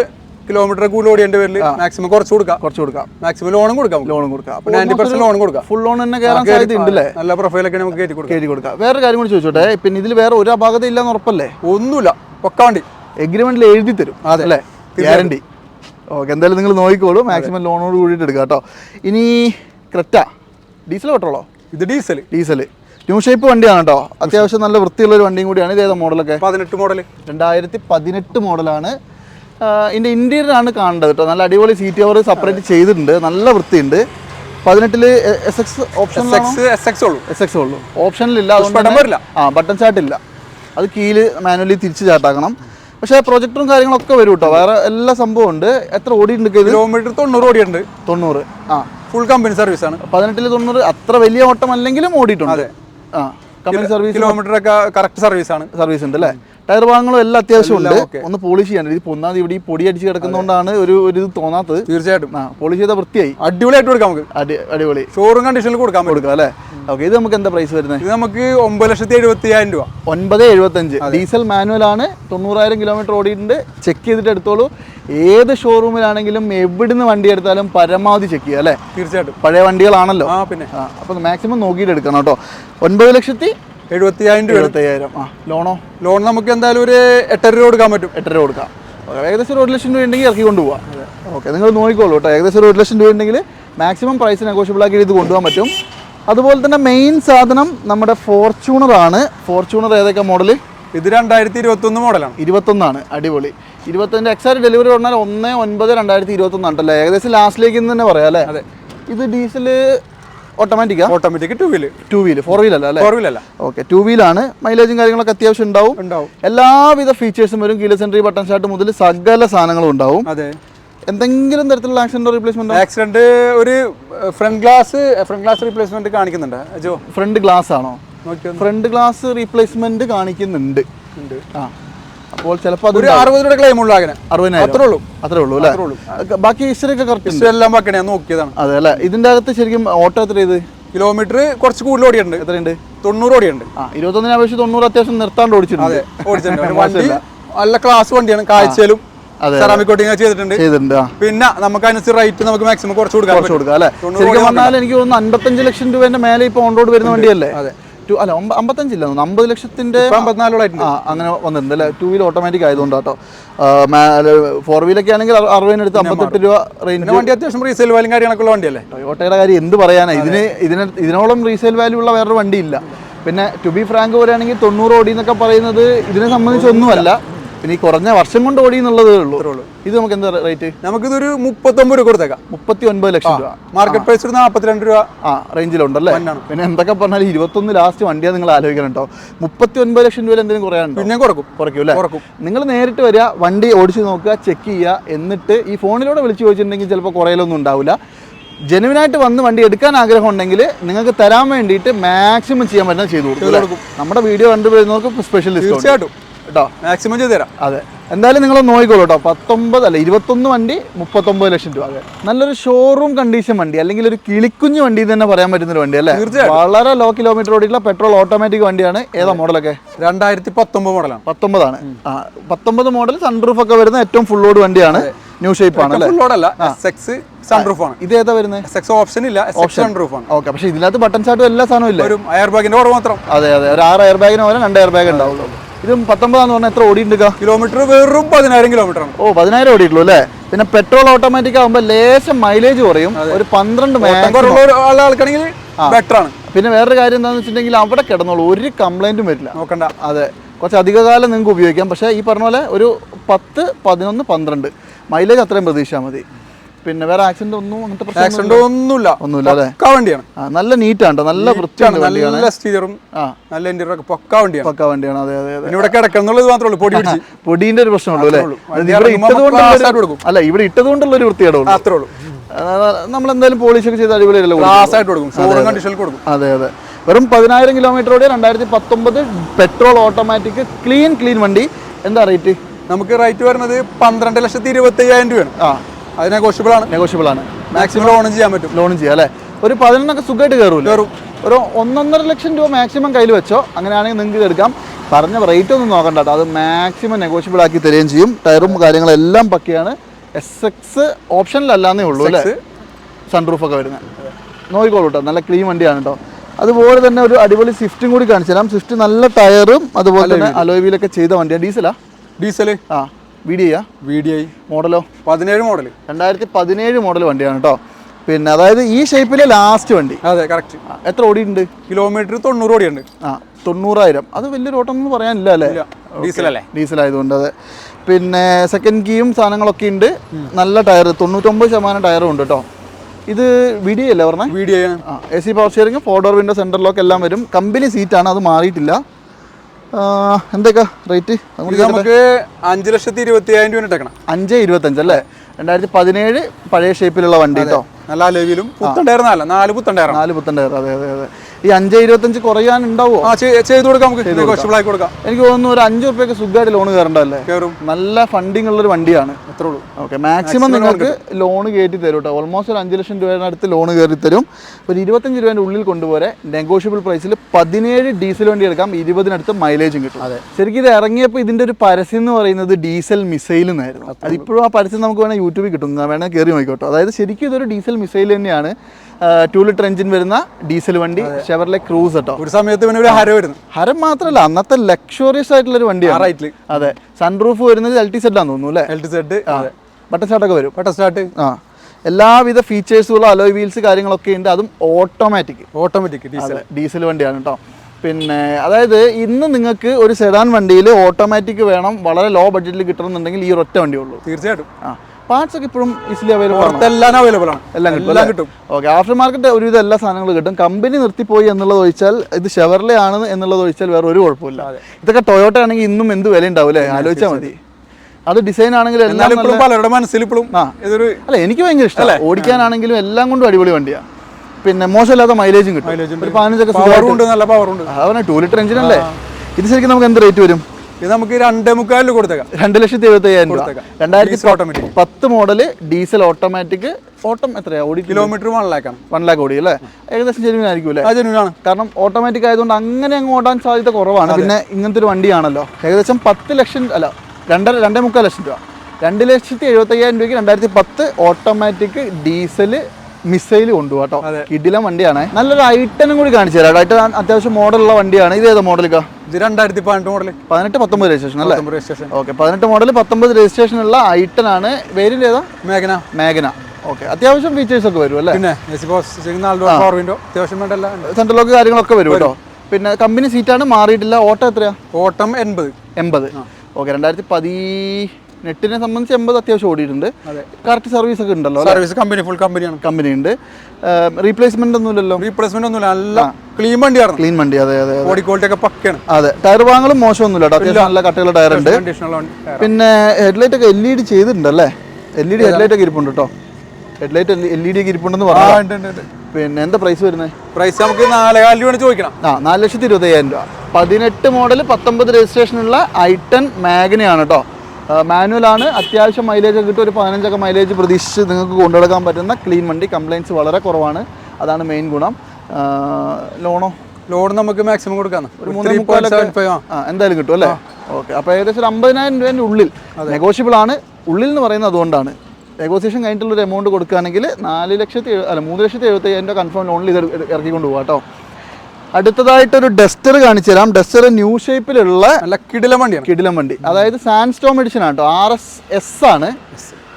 കിലോമീറ്റർ കൂടുതൽ ഓടിയേണ്ട പേരിൽ മാക്സിമം കുറച്ച് കൊടുക്കാം. കുറച്ച് കൊടുക്കാം. മാക്സിമം ലോണും കൊടുക്കാം ലോണും കൊടുക്കാം. നയന്റി പെർസെന്റ് ലോണും കൊടുക്കാം. ഫുൾ ലോൺ തന്നെ കയറാൻ സാധ്യത ഉണ്ടല്ലേ നല്ല പ്രൊഫൈലൊക്കെ നമുക്ക് കയറ്റി കൊടുക്കാം. കയറ്റി കൊടുക്കാം. വേറെ കാര്യം കൂടി ചോദിച്ചോട്ടെ? പിന്നെ ഇതിൽ വേറെ ഒരു അപാകത ഇല്ലെന്ന് ഉറപ്പല്ലേ? ഒന്നുമില്ല. പൊക്കാണ്ടി എഗ്രിമെന്റിൽ എഴുതി തരും. അതെ. അല്ലേ? ഗ്യാരണ്ടി ഓക്കെ എന്തായാലും നിങ്ങൾ നോക്കിക്കോളൂ. മാക്സിമം ലോണോട് കൂടിയിട്ട് എടുക്കുക കേട്ടോ. ഇനി ക്രെറ്റ. ഡീസൽ പെട്രോളോ? ഇത് ഡീസൽ ഡീസൽ ന്യൂ ഷേപ്പ് വണ്ടിയാണ് കേട്ടോ. അത്യാവശ്യം നല്ല വൃത്തിയുള്ള ഒരു വണ്ടിയും കൂടിയാണ്. ഇതേതാ മോഡലൊക്കെ? പതിനെട്ട് മോഡൽ രണ്ടായിരത്തി പതിനെട്ട് മോഡലാണ് ഇതിന്റെ ഇന്റീരിയറാണ് കാണേണ്ടത് കേട്ടോ. നല്ല അടിപൊളി സീറ്റ് കവർ സെപ്പറേറ്റ് ചെയ്തിട്ടുണ്ട്. നല്ല വൃത്തിയുണ്ട്. പതിനെട്ടിൽ S X option S X ഉള്ളൂ. എസ് എക്സ് ഉള്ളൂ. ഓപ്ഷനിലില്ല. ആ ബട്ടൺ ചാട്ടില്ല അത് കീൽ മാനുവലി തിരിച്ച് ചാട്ടാക്കണം പക്ഷേ പ്രൊജക്ടറും കാര്യങ്ങളൊക്കെ വരും കേട്ടോ. വേറെ എല്ലാ സംഭവം ഉണ്ട്. എത്ര ഓടിയിട്ടുണ്ട് കിലോമീറ്റർ തൊണ്ണൂറ് ഓടിയുണ്ട് തൊണ്ണൂറ്. ആ. ഫുൾ കമ്പനി സർവീസ് ആണ്. പതിനെട്ടിൽ തൊണ്ണൂറ് അത്ര വലിയ ഓട്ടം അല്ലെങ്കിലും ഓടിയിട്ടുണ്ട്. അതെ. ആ. കമ്പനി സർവീസ് കിലോമീറ്റർ ഒക്കെ കറക്റ്റ് സർവീസ് ആണ്. സർവീസ് ഉണ്ട് അല്ലേ? ടയർ ഭാഗങ്ങളും എല്ലാം അത്യാവശ്യം ഉണ്ട്. ഒന്ന് പോളിഷ് ചെയ്യാൻ ഇത് ഒന്നാമത് ഇവിടെ ഈ പൊടി അടിച്ച് കിടക്കുന്നതുകൊണ്ടാണ് ഒരു ഒരു ഇത് തോന്നാത്തത്. തീർച്ചയായിട്ടും. ആ പോളിഷ് ചെയ്താൽ വൃത്തിയായി. അടിപൊളിയായിട്ട് കൊടുക്കാം നമുക്ക്. അടി അടിപൊളി. ഷോറൂം കണ്ടീഷനിൽ കൊടുക്കാൻ കൊടുക്കാം അല്ലേ? ഓക്കെ ഇത് നമുക്ക് എന്താ പ്രൈസ് വരുന്നത്? ഇത് നമുക്ക് ഒമ്പത് ലക്ഷത്തി എഴുപത്തി അയ്യായിരം രൂപ. ഒൻപത് എഴുപത്തഞ്ച് ഡീസൽ മാനുവൽ ആണ്. തൊണ്ണൂറായിരം കിലോമീറ്റർ ഓടിയിട്ടുണ്ട്. ചെക്ക് ചെയ്തിട്ട് എടുത്തോളൂ. ഏത് ഷോറൂമിലാണെങ്കിലും എവിടുന്ന് വണ്ടി എടുത്താലും പരമാവധി ചെക്ക് ചെയ്യുക അല്ലേ? തീർച്ചയായിട്ടും. പഴയ വണ്ടികളാണല്ലോ. ആ പിന്നെ. അപ്പൊ അപ്പോൾ മാക്സിമം നോക്കിയിട്ട് എടുക്കണം കേട്ടോ. ഒൻപത് ലക്ഷത്തി എഴുപത്തി ആയിരം രൂപ എഴുപത്തയ്യായിരം ആ ലോണോ? ലോൺ നമുക്ക് എന്തായാലും ഒരു എട്ടര രൂപ കൊടുക്കാൻ പറ്റും. എട്ടര കൊടുക്കാം. ഓക്കേ, ഏകദേശം ഒരു ലക്ഷം രൂപ ഉണ്ടെങ്കിൽ ഇറക്കി കൊണ്ടുപോകാം ഓക്കെ നിങ്ങൾ നോക്കിക്കോളൂ കേട്ടോ. ഏകദേശം ഒരു ലക്ഷം രൂപ ഉണ്ടെങ്കിൽ മാക്സിമം പ്രൈസ് നെഗോഷ്യബിൾ ആക്കി ഇത് കൊണ്ടുപോകാൻ പറ്റും. അതുപോലെ തന്നെ മെയിൻ സാധനം നമ്മുടെ ഫോർച്യൂണർ ആണ്. ഫോർച്യൂണർ ഏതൊക്കെ മോഡൽ ഇത് രണ്ടായിരത്തി ഇരുപത്തി ഒന്ന് മോഡലാണ് ഇരുപത്തൊന്നാണ്. അടിപൊളി. ഇരുപത്തൊന്നിന്റെ എക്സാക്ട് ഡെലിവറി പറഞ്ഞാൽ ഒന്ന് ഒൻപത് രണ്ടായിരത്തി ഇരുപത്തൊന്നാണ്ടല്ലേ ഏകദേശം ലാസ്റ്റിലേക്ക് തന്നെ പറയാം അല്ലേ? അതെ. ഇത് diesel ഓട്ടോമാറ്റിക്കാ automatic two wheel two wheel four wheel അല്ല ഫോർ വീലല്ല ഓക്കെ ടു വീലാണ് മൈലേജും കാര്യങ്ങളൊക്കെ അത്യാവശ്യം ഉണ്ടാവും. ഉണ്ടാവും. എല്ലാവിധ ഫീച്ചേഴ്സും വരും. കീല സെൻട്രി ബട്ടൺ ഷാർട്ട് മുതൽ സകല സാധനങ്ങളും ഉണ്ടാവും. അതെ. എന്തെങ്കിലും തരത്തിലുള്ള ആക്സിഡന്റ് റീപ്ലേസ്മെന്റ് ആക്സിഡന്റ് ഒരു front glass front glass replacement കാണിക്കുന്നുണ്ട്. അജോ? ഫ്രണ്ട് ഗ്ലാസ് ആണോ? ഫ്രണ്ട് ഗ്ലാസ് റീപ്ലേസ്മെന്റ് കാണിക്കുന്നുണ്ട്. ആ. അപ്പോൾ ചിലപ്പോൾ ഒരു അറുപത് രൂപ ക്ലെയിം ഉള്ളു അങ്ങനെ അറുപതിനായിരം. അത്രേ ഉള്ളൂ അത്രേ ഉള്ളൂ. അല്ലേ ബാക്കി ഹിസ്റ്ററി ഒക്കെ കറക്റ്റ് ഉണ്ട് എല്ലാം വെക്കണേ ഞാൻ നോക്കിയതാണ്. അതെ അല്ലേ? ഇതിന്റെ അകത്ത് ശരിക്കും ഓട്ടോ എത്ര ഇത് കിലോമീറ്റർ കുറച്ച് കൂടുതൽ ഓടിയുണ്ട് എത്രയുണ്ട്? തൊണ്ണൂറ് ഓടിയുണ്ട് ആ ഇരുപത്തൊന്നിന് അപേക്ഷിച്ച് തൊണ്ണൂറ് അത്യാവശ്യം നിർത്താണ്ട് ഓടിച്ചിട്ടുണ്ട്. അതെ ഓടിച്ചിട്ടുണ്ട്. <laughs> നല്ല ക്ലാസ് വണ്ടിയാണ്. കാഴ്ചയിലും ചെയ്തിട്ടുണ്ട്. പിന്നെ നമുക്ക് അനുസരിച്ച് റേറ്റ് നമുക്ക് മാക്സിമം കുറച്ച് പറ്റും. കൊടുക്കാം അല്ലേ? ശരിക്കും പറഞ്ഞാൽ എനിക്ക് തോന്നുന്നു അൻപത്തഞ്ച് ലക്ഷം രൂപേന്റെ മേലെ ഇപ്പൊ ഓൺ റോഡ് വരുന്ന വണ്ടിയല്ലേ? അതെ. ടു അല്ല അമ്പത്തഞ്ചില്ല അമ്പത് ലക്ഷത്തിന്റെ ഇപ്പൊ അമ്പത്തിനാലോളായിട്ടുണ്ട് ആ അങ്ങനെ വന്നിട്ടുണ്ട്. അല്ലേ? ടൂ വീലർ ഓട്ടോമാറ്റിക് ആയതുകൊണ്ട് കേട്ടോ. ഫോർ വീലൊക്കെ ആണെങ്കിൽ അറു- അറുപതിനടുത്ത് അമ്പത്തെട്ട് രൂപ റേഞ്ച് വണ്ടി അത്യാവശ്യം റീസെയിൽ വാല്യൂ കാര്യങ്ങളൊക്കെ ഉള്ള വണ്ടിയല്ലേ? ടൊയോട്ടയുടെ കാര്യം എന്ത് പറയാനാ? ഇതിന് ഇതിന് ഇതിനോളം റീസെയിൽ വാല്യൂ ഉള്ള വേറൊരു വണ്ടിയില്ല. പിന്നെ ടു ബി ഫ്രാങ്ക് പറയുകയാണെങ്കിൽ തൊണ്ണൂറ് ഓടി എന്നൊക്കെ പറയുന്നത് ഇതിനെ സംബന്ധിച്ചൊന്നുമല്ല പിന്നെ ഈ കുറഞ്ഞ വർഷം കൊണ്ട് ഓടി എന്നുള്ളതേ ഉള്ളൂ. ഇത് നമുക്ക് എന്താ റേറ്റ് നമുക്കിതൊരു മുപ്പത്തൊമ്പത് രൂപ കൊടുത്തേക്കാം. മുപ്പത്തി ഒൻപത് ലക്ഷം രൂപ. മാർക്കറ്റ് പ്രൈസ് ഒരു നാൽപ്പത്തിരണ്ട് രൂപ ആ റേഞ്ചിലുണ്ടല്ലേ? പിന്നെ എന്തൊക്കെ പറഞ്ഞാൽ ഇരുപത്തൊന്ന് ലാസ്റ്റ് വണ്ടിയാണ് നിങ്ങൾ ആലോചിക്കണം കേട്ടോ മുപ്പത്തി ഒൻപത് ലക്ഷം രൂപ എന്തെങ്കിലും കുറയാനുണ്ടോ? പിന്നെ കുറക്കും. കുറയ്ക്കും അല്ലേ? കുറക്കും. നിങ്ങൾ നേരിട്ട് വരിക വണ്ടി ഓടിച്ച് നോക്കുക ചെക്ക് ചെയ്യുക എന്നിട്ട് ഈ ഫോണിലൂടെ വിളിച്ച് ചോദിച്ചിട്ടുണ്ടെങ്കിൽ ചിലപ്പോൾ കുറയലൊന്നും ഉണ്ടാവില്ല. ജെനുവിനായിട്ട് വന്ന് വണ്ടി എടുക്കാൻ ആഗ്രഹം ഉണ്ടെങ്കിൽ നിങ്ങൾക്ക് തരാൻ വേണ്ടിയിട്ട് മാക്സിമം ചെയ്യാൻ പറ്റുന്ന ചെയ്തു കൊടുക്കും നമ്മുടെ വീഡിയോ കണ്ടുവരുന്നവർക്ക് സ്പെഷ്യൽ ഡിസ്കൗണ്ട് കേട്ടോ? മാക്സിമം ചെയ്ത് തരാം. അതെ. എന്തായാലും നിങ്ങൾ നോക്കിക്കോളൂ കേട്ടോ. പത്തൊമ്പത് അല്ല ഇരുപത്തൊന്ന് വണ്ടി മുപ്പത്തൊമ്പത് ലക്ഷം രൂപ. നല്ലൊരു ഷോറൂം കണ്ടീഷൻ വണ്ടി അല്ലെങ്കിൽ ഒരു കിളിക്കുഞ്ഞു വണ്ടി എന്ന് തന്നെ പറയാൻ പറ്റുന്ന ഒരു വണ്ടി അല്ലേ. വളരെ ലോ കിലോമീറ്റർ ഓടിയിട്ടുള്ള പെട്രോൾ ഓട്ടോമാറ്റിക് വണ്ടിയാണ്. ഏതാ മോഡലൊക്കെ രണ്ടായിരത്തി പത്തൊമ്പത് മോഡലാണ് പത്തൊമ്പതാണ്. ആ പത്തൊമ്പത് മോഡൽ സൺറൂഫ് ഒക്കെ വരുന്ന ഏറ്റവും ഫുൾ ലോഡ് വണ്ടിയാണ്. ന്യൂ ഷേപ്പ് ആണ് ഫുൾ ലോഡ് അല്ല എസ് സൺറൂഫ് ആണ്. ഇത് ഏതാ വരുന്നത്? ഓപ്ഷൻ ഇല്ല ഓപ്ഷൻ സൺറൂഫ് ആണ്. ഓക്കെ പക്ഷേ ഇതിനകത്ത് ബട്ടൺ ചാട്ടും എല്ലാ സാധനവും ഇല്ല? ഒരു എയർ ബാഗിന്റെ കുറവ് മാത്രം. അതെ അതെ. ഒരു ആറ് എയർ ബാഗിന് പോലെ രണ്ട് എയർ ബാഗ് ഉണ്ടാവുള്ളൂ. ഇതും പത്തൊമ്പതാന്ന് പറഞ്ഞാൽ എത്ര ഓടിയിട്ടുണ്ട് കിലോമീറ്റർ വെറും പതിനായിരം കിലോമീറ്റർ ആണ്. ഓ പതിനായിരം ഓടിയിട്ടുള്ളൂ അല്ലേ? പിന്നെ പെട്രോൾ ഓട്ടോമാറ്റിക് ആകുമ്പോൾ ലേശം മൈലേജ് കുറയും. ഒരു പന്ത്രണ്ട് ആൾക്കാണെങ്കിൽ ബെറ്റർ ആണ്. പിന്നെ വേറൊരു കാര്യം എന്താണെന്ന് വെച്ചിട്ടുണ്ടെങ്കിൽ അവിടെ കിടന്നോളൂ. ഒരു കംപ്ലൈന്റും വരില്ല. നോക്കണ്ട. അതെ. കുറച്ച് അധിക കാലം നിങ്ങൾക്ക് ഉപയോഗിക്കാം. പക്ഷേ ഈ പറഞ്ഞ പോലെ ഒരു പത്ത് പതിനൊന്ന് പന്ത്രണ്ട്. മൈലേജ് അത്രയും പ്രതീക്ഷിച്ചാൽ മതി. പിന്നെ വേറെ ആക്സിഡന്റ് ഒന്നും അങ്ങനത്തെ ആക്സിഡന്റ് ഒന്നുമില്ല. ഒന്നുമില്ല അതെ പക്ക വണ്ടിയാണ്. ആ, നല്ല നീറ്റാണ് നല്ല വൃത്തിയാണ് വണ്ടിയാണ്. നല്ല സ്റ്റീറും ആ. നല്ല ഇന്റീരിയർ ഒക്കെ പക്ക വണ്ടിയാണ്. പക്ക വണ്ടിയാണ്. അതെ അതെ അതെ. പിന്നെ ഇവിടെ കിടക്കുന്നുള്ളത് മാത്രമേ ഉള്ളൂ. പൊടി പിടിച്ച്. പൊടീന്റെ ഒരു പ്രശ്നമുള്ളൂ അല്ലേ? ഉള്ളൂ. അത് ഇവിടെ class ഒരു- ആയിട്ട് കൊടുക്കും. അല്ല ഇവിടെ ഇട്ടതുകൊണ്ടുള്ള ഒരു വൃത്തിയുടെ അത്രേ ഉള്ളൂ. നമ്മൾ എന്തായാലും പോളിഷ് ഒക്കെ ചെയ്ത് അടിപൊളിയല്ലേ? ക്ലാസ് ആയിട്ട് കൊടുക്കും. ഷോറൂം കണ്ടീഷനിൽ കൊടുക്കും. അതെ അതെ. വെറും പതിനായിരം കിലോമീറ്റർ ഓടിയ രണ്ടായിരത്തി പത്തൊമ്പത് പെട്രോൾ ഓട്ടോമാറ്റിക് ക്ലീൻ ക്ലീൻ വണ്ടി. എന്താ റേറ്റ് നമുക്ക് റേറ്റ് വരുന്നത് പന്ത്രണ്ട് ലക്ഷത്തി ഇരുപത്തി അയ്യായിരം രൂപയാണ്. ആ. അത് നെഗോഷ്യബിൾ ആണ്. നെഗോഷ്യബിൾ ആണ്. മാക്സിമം ലോണും ചെയ്യാൻ പറ്റും. ലോണും ചെയ്യാം അല്ലേ? ഒരു പതിനൊന്നൊക്കെ സുഖമായിട്ട് കയറും കയറും. ഒരു ഒന്നൊന്നര ലക്ഷം രൂപ മാക്സിമം കയ്യിൽ വെച്ചോ അങ്ങനെയാണെങ്കിൽ നിങ്ങൾക്ക് എടുക്കാം പറഞ്ഞ റേറ്റ് ഒന്നും നോക്കണ്ട കേട്ടോ. അത് മാക്സിമം നെഗോഷ്യബിൾ ആക്കി തരികയും ചെയ്യും. ടയറും കാര്യങ്ങളെല്ലാം പക്കയാണ്. എസ് എക്സ് ഓപ്ഷനിലല്ലാന്നേ ഉള്ളൂ അല്ലേ? സൺറൂഫ് ഒക്കെ വരുന്നത്. നോക്കിക്കോളൂ കേട്ടോ നല്ല ക്ലീൻ വണ്ടിയാണ് കേട്ടോ അതുപോലെ തന്നെ ഒരു അടിപൊളി സ്വിഫ്റ്റും കൂടി കാണിച്ചു തരാം. സ്വിഫ്റ്റ് നല്ല ടയറും അതുപോലെ തന്നെ അലോയിലൊക്കെ ചെയ്ത വണ്ടിയാണ് ഡീസലാ? ഡീസൽ ആ. വീഡിയോ വി ഡി ഐ മോഡലോ പതിനേഴ് മോഡൽ രണ്ടായിരത്തി പതിനേഴ് മോഡൽ വണ്ടിയാണ് കേട്ടോ. പിന്നെ അതായത് ഈ ഷേപ്പിലെ ലാസ്റ്റ് വണ്ടി. അതെ കറക്റ്റ് എത്ര ഓടിയിട്ടുണ്ട്? കിലോമീറ്റർ തൊണ്ണൂറ് ഓടിയുണ്ട് ആ തൊണ്ണൂറായിരം. അത് വലിയൊരു ഓട്ടം എന്ന് പറയാനില്ല അല്ലേ? ഡീസൽ അല്ലേ? ഡീസൽ ആയതുകൊണ്ട് അതെ. പിന്നെ സെക്കൻഡ് കീയും സാധനങ്ങളൊക്കെ ഉണ്ട്. നല്ല ടയർ തൊണ്ണൂറ്റൊമ്പത് ശതമാനം ടയറും ഉണ്ട് കേട്ടോ. ഇത് വീഡിയോ അല്ലേ പറഞ്ഞാൽ video A C power steering four door window centre lock എല്ലാം വരും. കമ്പനി സീറ്റാണ് അത് മാറിയിട്ടില്ല. എന്തൊക്കെ റേറ്റ്? നമുക്ക് അഞ്ച് ലക്ഷത്തി ഇരുപത്തി അയ്യായിരം രൂപ ഇട്ടേക്കണം. അഞ്ച് ഇരുപത്തഞ്ച് അല്ലേ? രണ്ടായിരത്തി പതിനേഴ് പഴയ ഷേപ്പിലുള്ള വണ്ടി കേട്ടോ നല്ല അലവിലും നാല് പുത്തണ്ടായിരുന്നു നാല് പുത്തണ്ടായിരുന്നു അതെ അതെ അതെ. ഈ അഞ്ച് ഇരുപത്തഞ്ച് കുറയാൻ ചെയ്തു കൊടുക്കാം നമുക്ക്. കൊടുക്കാം. എനിക്ക് തോന്നുന്നു ഒരു അഞ്ച് റുപ്യക്ക് സുഖമായിട്ട് ലോൺ കയറണ്ടല്ലേ കയറും നല്ല ഫണ്ടിങ് ഉള്ളൊരു വണ്ടിയാണ്. എത്ര ഉള്ളൂ. ഓക്കെ മാക്സിമം നിങ്ങൾക്ക് ലോൺ കയറ്റി തരും കേട്ടോ. ഓൾമോസ്റ്റ് ഒരു അഞ്ച് ലക്ഷം രൂപയുടെ അടുത്ത് ലോൺ കയറി തരും. ഒരു ഇരുപത്തഞ്ച് രൂപേന്റെ ഉള്ളിൽ കൊണ്ടുപോരെ. നെഗോഷ്യബിൾ പ്രൈസിൽ പതിനേഴ് ഡീസൽ വണ്ടി എടുക്കാം. ഇരുപതിനടുത്ത് മൈലേജും കിട്ടും. അതെ. ശരിക്കും ഇത് ഇറങ്ങിയപ്പോൾ ഇതിന്റെ ഒരു പരസ്യം എന്ന് പറയുന്നത് ഡീസൽ മിസൈൽ എന്നായിരുന്നു. അതിപ്പോഴും ആ പരസ്യം നമുക്ക് വേണമെങ്കിൽ യൂട്യൂബിൽ കിട്ടും. വേണമെങ്കിൽ കയറി നോക്കിക്കോട്ടോ. അതായത് ശരിക്കും ഇതൊരു ഡീസൽ മിസൈൽ തന്നെയാണ്. ടു ലിറ്റർ എഞ്ചിൻ വരുന്ന ഡീസൽ വണ്ടി ഷെവർലെ ക്രൂസ് കേട്ടോ. ഒരു സമയത്ത് പിന്നെ ഒരു ഹര ഹരം മാത്രമല്ല അന്നത്തെ ലക്ഷറിയസ് ആയിട്ടുള്ള ഒരു വണ്ടിയാണ് അതെ. സൺറൂഫ് വരുന്നത് എൽ ടി സെഡ് ആണെന്ന് തോന്നുന്നു അല്ലേ? എൽ ടി സെഡ് ബട്ടൺ സ്റ്റാർട്ടൊക്കെ വരും. പെട്ട സ്റ്റാർട്ട് ആ. എല്ലാവിധ ഫീച്ചേഴ്സുകളും അലോയ് വീൽസ് കാര്യങ്ങളൊക്കെ ഉണ്ട്. അതും ഓട്ടോമാറ്റിക് ഓട്ടോമാറ്റിക് ഡീസൽ ഡീസൽ വണ്ടിയാണ് കേട്ടോ. പിന്നെ അതായത് ഇന്ന് നിങ്ങൾക്ക് ഒരു സെഡാൻ വണ്ടിയിൽ ഓട്ടോമാറ്റിക് വേണം വളരെ ലോ ബഡ്ജറ്റിൽ കിട്ടണമെന്നുണ്ടെങ്കിൽ ഈ ഒറ്റ വണ്ടിയുള്ളൂ തീർച്ചയായിട്ടും. ആ. പാർട്സ് ഒക്കെ ഇപ്പോഴും ഈസിലി അവൈലബിൾ പുറത്തെല്ലാം അവൈലബിൾ ആണ്. എല്ലാം കിട്ടും എല്ലാം കിട്ടും. ഓക്കെ ആഫ്റ്റർ മാർക്കറ്റ് ഒരുവിധ എല്ലാ സാധനങ്ങളും കിട്ടും. കമ്പനി നിർത്തിപ്പോയി എന്നുള്ളത് ഒഴിച്ചാൽ ഇത് ഷെവർലെ ആണ് എന്നുള്ളത് ഒഴിച്ചാൽ വേറെ ഒരു കുഴപ്പമില്ല. ഇതൊക്കെ ടൊയോട്ട ആണെങ്കിൽ ഇന്നും എന്ത് വില ഉണ്ടാവും അല്ലേ? ആലോചിച്ചാൽ മതി. അത് ഡിസൈൻ ആണെങ്കിലും എല്ലാം പലരുടെ മനസ്സിൽ ഇപ്പോഴും. ഇതൊരു അല്ല എനിക്ക് ഭയങ്കര ഇഷ്ടമാണ് ഓടിക്കാനാണെങ്കിലും എല്ലാം കൊണ്ടും അടിപൊളി വണ്ടിയാണ് പിന്നെ മോശമില്ലാത്ത മൈലേജും കിട്ടും. ഒരു പതിനഞ്ചൊക്കെ പവറുണ്ട് നല്ല പവറുണ്ട് അവനെ ടൂ ലിറ്റർ എഞ്ചിൻ അല്ലേ? ഇത് ശരിക്കും നമുക്ക് എന്ത് റേറ്റ് വരും? ഇത് നമുക്ക് രണ്ടേ മുക്കാലിൽ കൊടുത്തേക്കാം. രണ്ട് ലക്ഷത്തി എഴുപത്തി അയ്യായിരം രൂപ. രണ്ടായിരത്തി ഓട്ടോമാറ്റിക് പത്ത് മോഡൽ ഡീസൽ ഓട്ടോമാറ്റിക് ഓട്ടം എത്രയാ? ഓടി കിലോമീറ്റർ വൺ ലാക്കാണ് വൺ ലാക്ക് ഓടി അല്ലേ? ഏകദേശം ജെനുവിനായിരിക്കും അല്ലേ? ആ ആണ്. കാരണം ഓട്ടോമാറ്റിക് ആയതുകൊണ്ട് അങ്ങനെ അങ്ങ് ഓടാൻ സാധ്യത കുറവാണ്. പിന്നെ ഇങ്ങനത്തെ ഒരു വണ്ടിയാണല്ലോ. ഏകദേശം പത്ത് ലക്ഷം അല്ല രണ്ടര രണ്ടേ മുക്കാൽ ലക്ഷം രൂപ. രണ്ട് ലക്ഷത്തി എഴുപത്തി അയ്യായിരം രൂപയ്ക്ക് രണ്ടായിരത്തി പത്ത് ഓട്ടോമാറ്റിക് ഡീസൽ മിസൈൽ കൊണ്ടുപോകാം കേട്ടോ. കിടിലം വണ്ടിയാണ്. നല്ലൊരു ഐറ്റനും കൂടി കാണിച്ചു തരാം ഐറ്റൻ അത്യാവശ്യം മോഡലുള്ള വണ്ടിയാണ്. ഇത് ഏതാ മോഡൽ ഇത് രണ്ടായിരത്തി പതിനെട്ട് മോഡൽ പതിനെട്ട് പത്തൊമ്പത് രജിസ്ട്രേഷൻ അല്ലേ? രജിസ്ട്രേഷൻ ഓക്കെ പതിനെട്ട് മോഡൽ പത്തൊമ്പത് രജിസ്ട്രേഷൻ ഉള്ള ഐറ്റൻ ആണ്. വേരിയന്റ് ഏതാ? മേഘന. മേഘന. ഓക്കെ അത്യാവശ്യം ഫീച്ചേഴ്സ് ഒക്കെ വരും അല്ലേ? പിന്നെ എ സി ബോസ് നാല് പവർ വിൻഡോ അത്യാവശ്യം വേണ്ടല്ല സെൻട്രൽ ലോക്ക് കാര്യങ്ങളൊക്കെ വരും കേട്ടോ. പിന്നെ കമ്പനി സീറ്റാണ് മാറിയിട്ടില്ല. ഓട്ടോ എത്രയാ? ഓട്ടം എൺപത്. എൺപത്. ഓക്കെ രണ്ടായിരത്തി പതിനെട്ടിനെ സംബന്ധിച്ച് എൺപത് അത്യാവശ്യം ഓടിയിട്ടുണ്ട്. കറക്റ്റ് സർവീസ് ഒക്കെ ഉണ്ടല്ലോ സർവീസ് കമ്പനി ഫുൾ കമ്പനിയാണ് കമ്പനി ഉണ്ട്. റീപ്ലേസ്മെന്റ് ഒന്നുമില്ലല്ലോ? റീപ്ലേസ്മെന്റ് ഒന്നുമില്ല. നല്ല ക്ലീൻ വണ്ടിയാണ് ക്ലീൻ വണ്ടി. അതെ അതെ ബോഡി ക്വാളിറ്റി ഒക്കെ പക്കയാണ്. അതെ. ടയർ വാങ്ങലും മോശമൊന്നുമില്ല ഒന്നുമില്ല അത്യാവശ്യം നല്ല കട്ടയുള്ള ടയർ ഉണ്ട്. പിന്നെ ഹെഡ്ലൈറ്റ് ഒക്കെ എൽ ഇ ഡി ചെയ്തിട്ടുണ്ടല്ലേ? എൽ ഇ ഡി ഹെഡ്ലൈറ്റ് ഒക്കെ ഇരിപ്പുണ്ട് കേട്ടോ. ഹെഡ്ലൈറ്റ് എൽ ഇ ഡി ഒക്കെ ഇരിപ്പുണ്ടെന്ന് പറഞ്ഞു പിന്നെ എന്താ പ്രൈസ് വരുന്നത് പ്രൈസ് നമുക്ക് നാലേകാൽ രൂപ ചോദിക്കണം. ആ നാല് ലക്ഷത്തി ഇരുപത്തയ്യായിരം രൂപ. പതിനെട്ട് മോഡൽ പത്തൊമ്പത് രജിസ്ട്രേഷനുള്ള ഐ ടെൻ മാഗ്നയാണ് കേട്ടോ. മാനുവൽ ആണ് അത്യാവശ്യം മൈലേജ് ഒക്കെ കിട്ടും. ഒരു പതിനഞ്ചൊക്കെ മൈലേജ് പ്രതീക്ഷിച്ച് നിങ്ങൾക്ക് കൊണ്ടുനടക്കാൻ പറ്റുന്ന ക്ലീൻ വണ്ടി. കംപ്ലയിൻസ് വളരെ കുറവാണ്. അതാണ് മെയിൻ ഗുണം. ലോണോ ലോൺ നമുക്ക് മാക്സിമം കൊടുക്കാം. ഒരു മൂന്ന് എന്തായാലും കിട്ടും അല്ലേ? ഓക്കെ. അപ്പോൾ ഏകദേശം ഒരു അമ്പതിനായിരം രൂപേന്റെ ഉള്ളിൽ നെഗോഷ്യബിൾ ആണ്. ഉള്ളിൽ എന്ന് പറയുന്നത് അതുകൊണ്ടാണ്. നെഗോസിയേഷൻ കഴിഞ്ഞിട്ടുള്ള ഒരു എമൗണ്ട് കൊടുക്കുകയാണെങ്കിൽ നാല് ലക്ഷത്തി അല്ല മൂന്ന് ലക്ഷത്തി എഴുപത്തി അയ്യായിരം രൂപ കൺഫേം ലോണിൽ ഇത് ഇറ- ഇറക്കിക്കൊണ്ട് പോകാം കേട്ടോ. അടുത്തതായിട്ടൊരു ഡസ്റ്റർ കാണിച്ചു തരാം. ഡസ്റ്റർ ന്യൂ ഷേപ്പിലുള്ള നല്ല കിടിലം വണ്ടിയാണ്. കിടിലം വണ്ടി. അതായത് സാൻസ്റ്റോം എഡിഷൻ ആണ് കേട്ടോ ആർ എസ് എസ് ആണ്.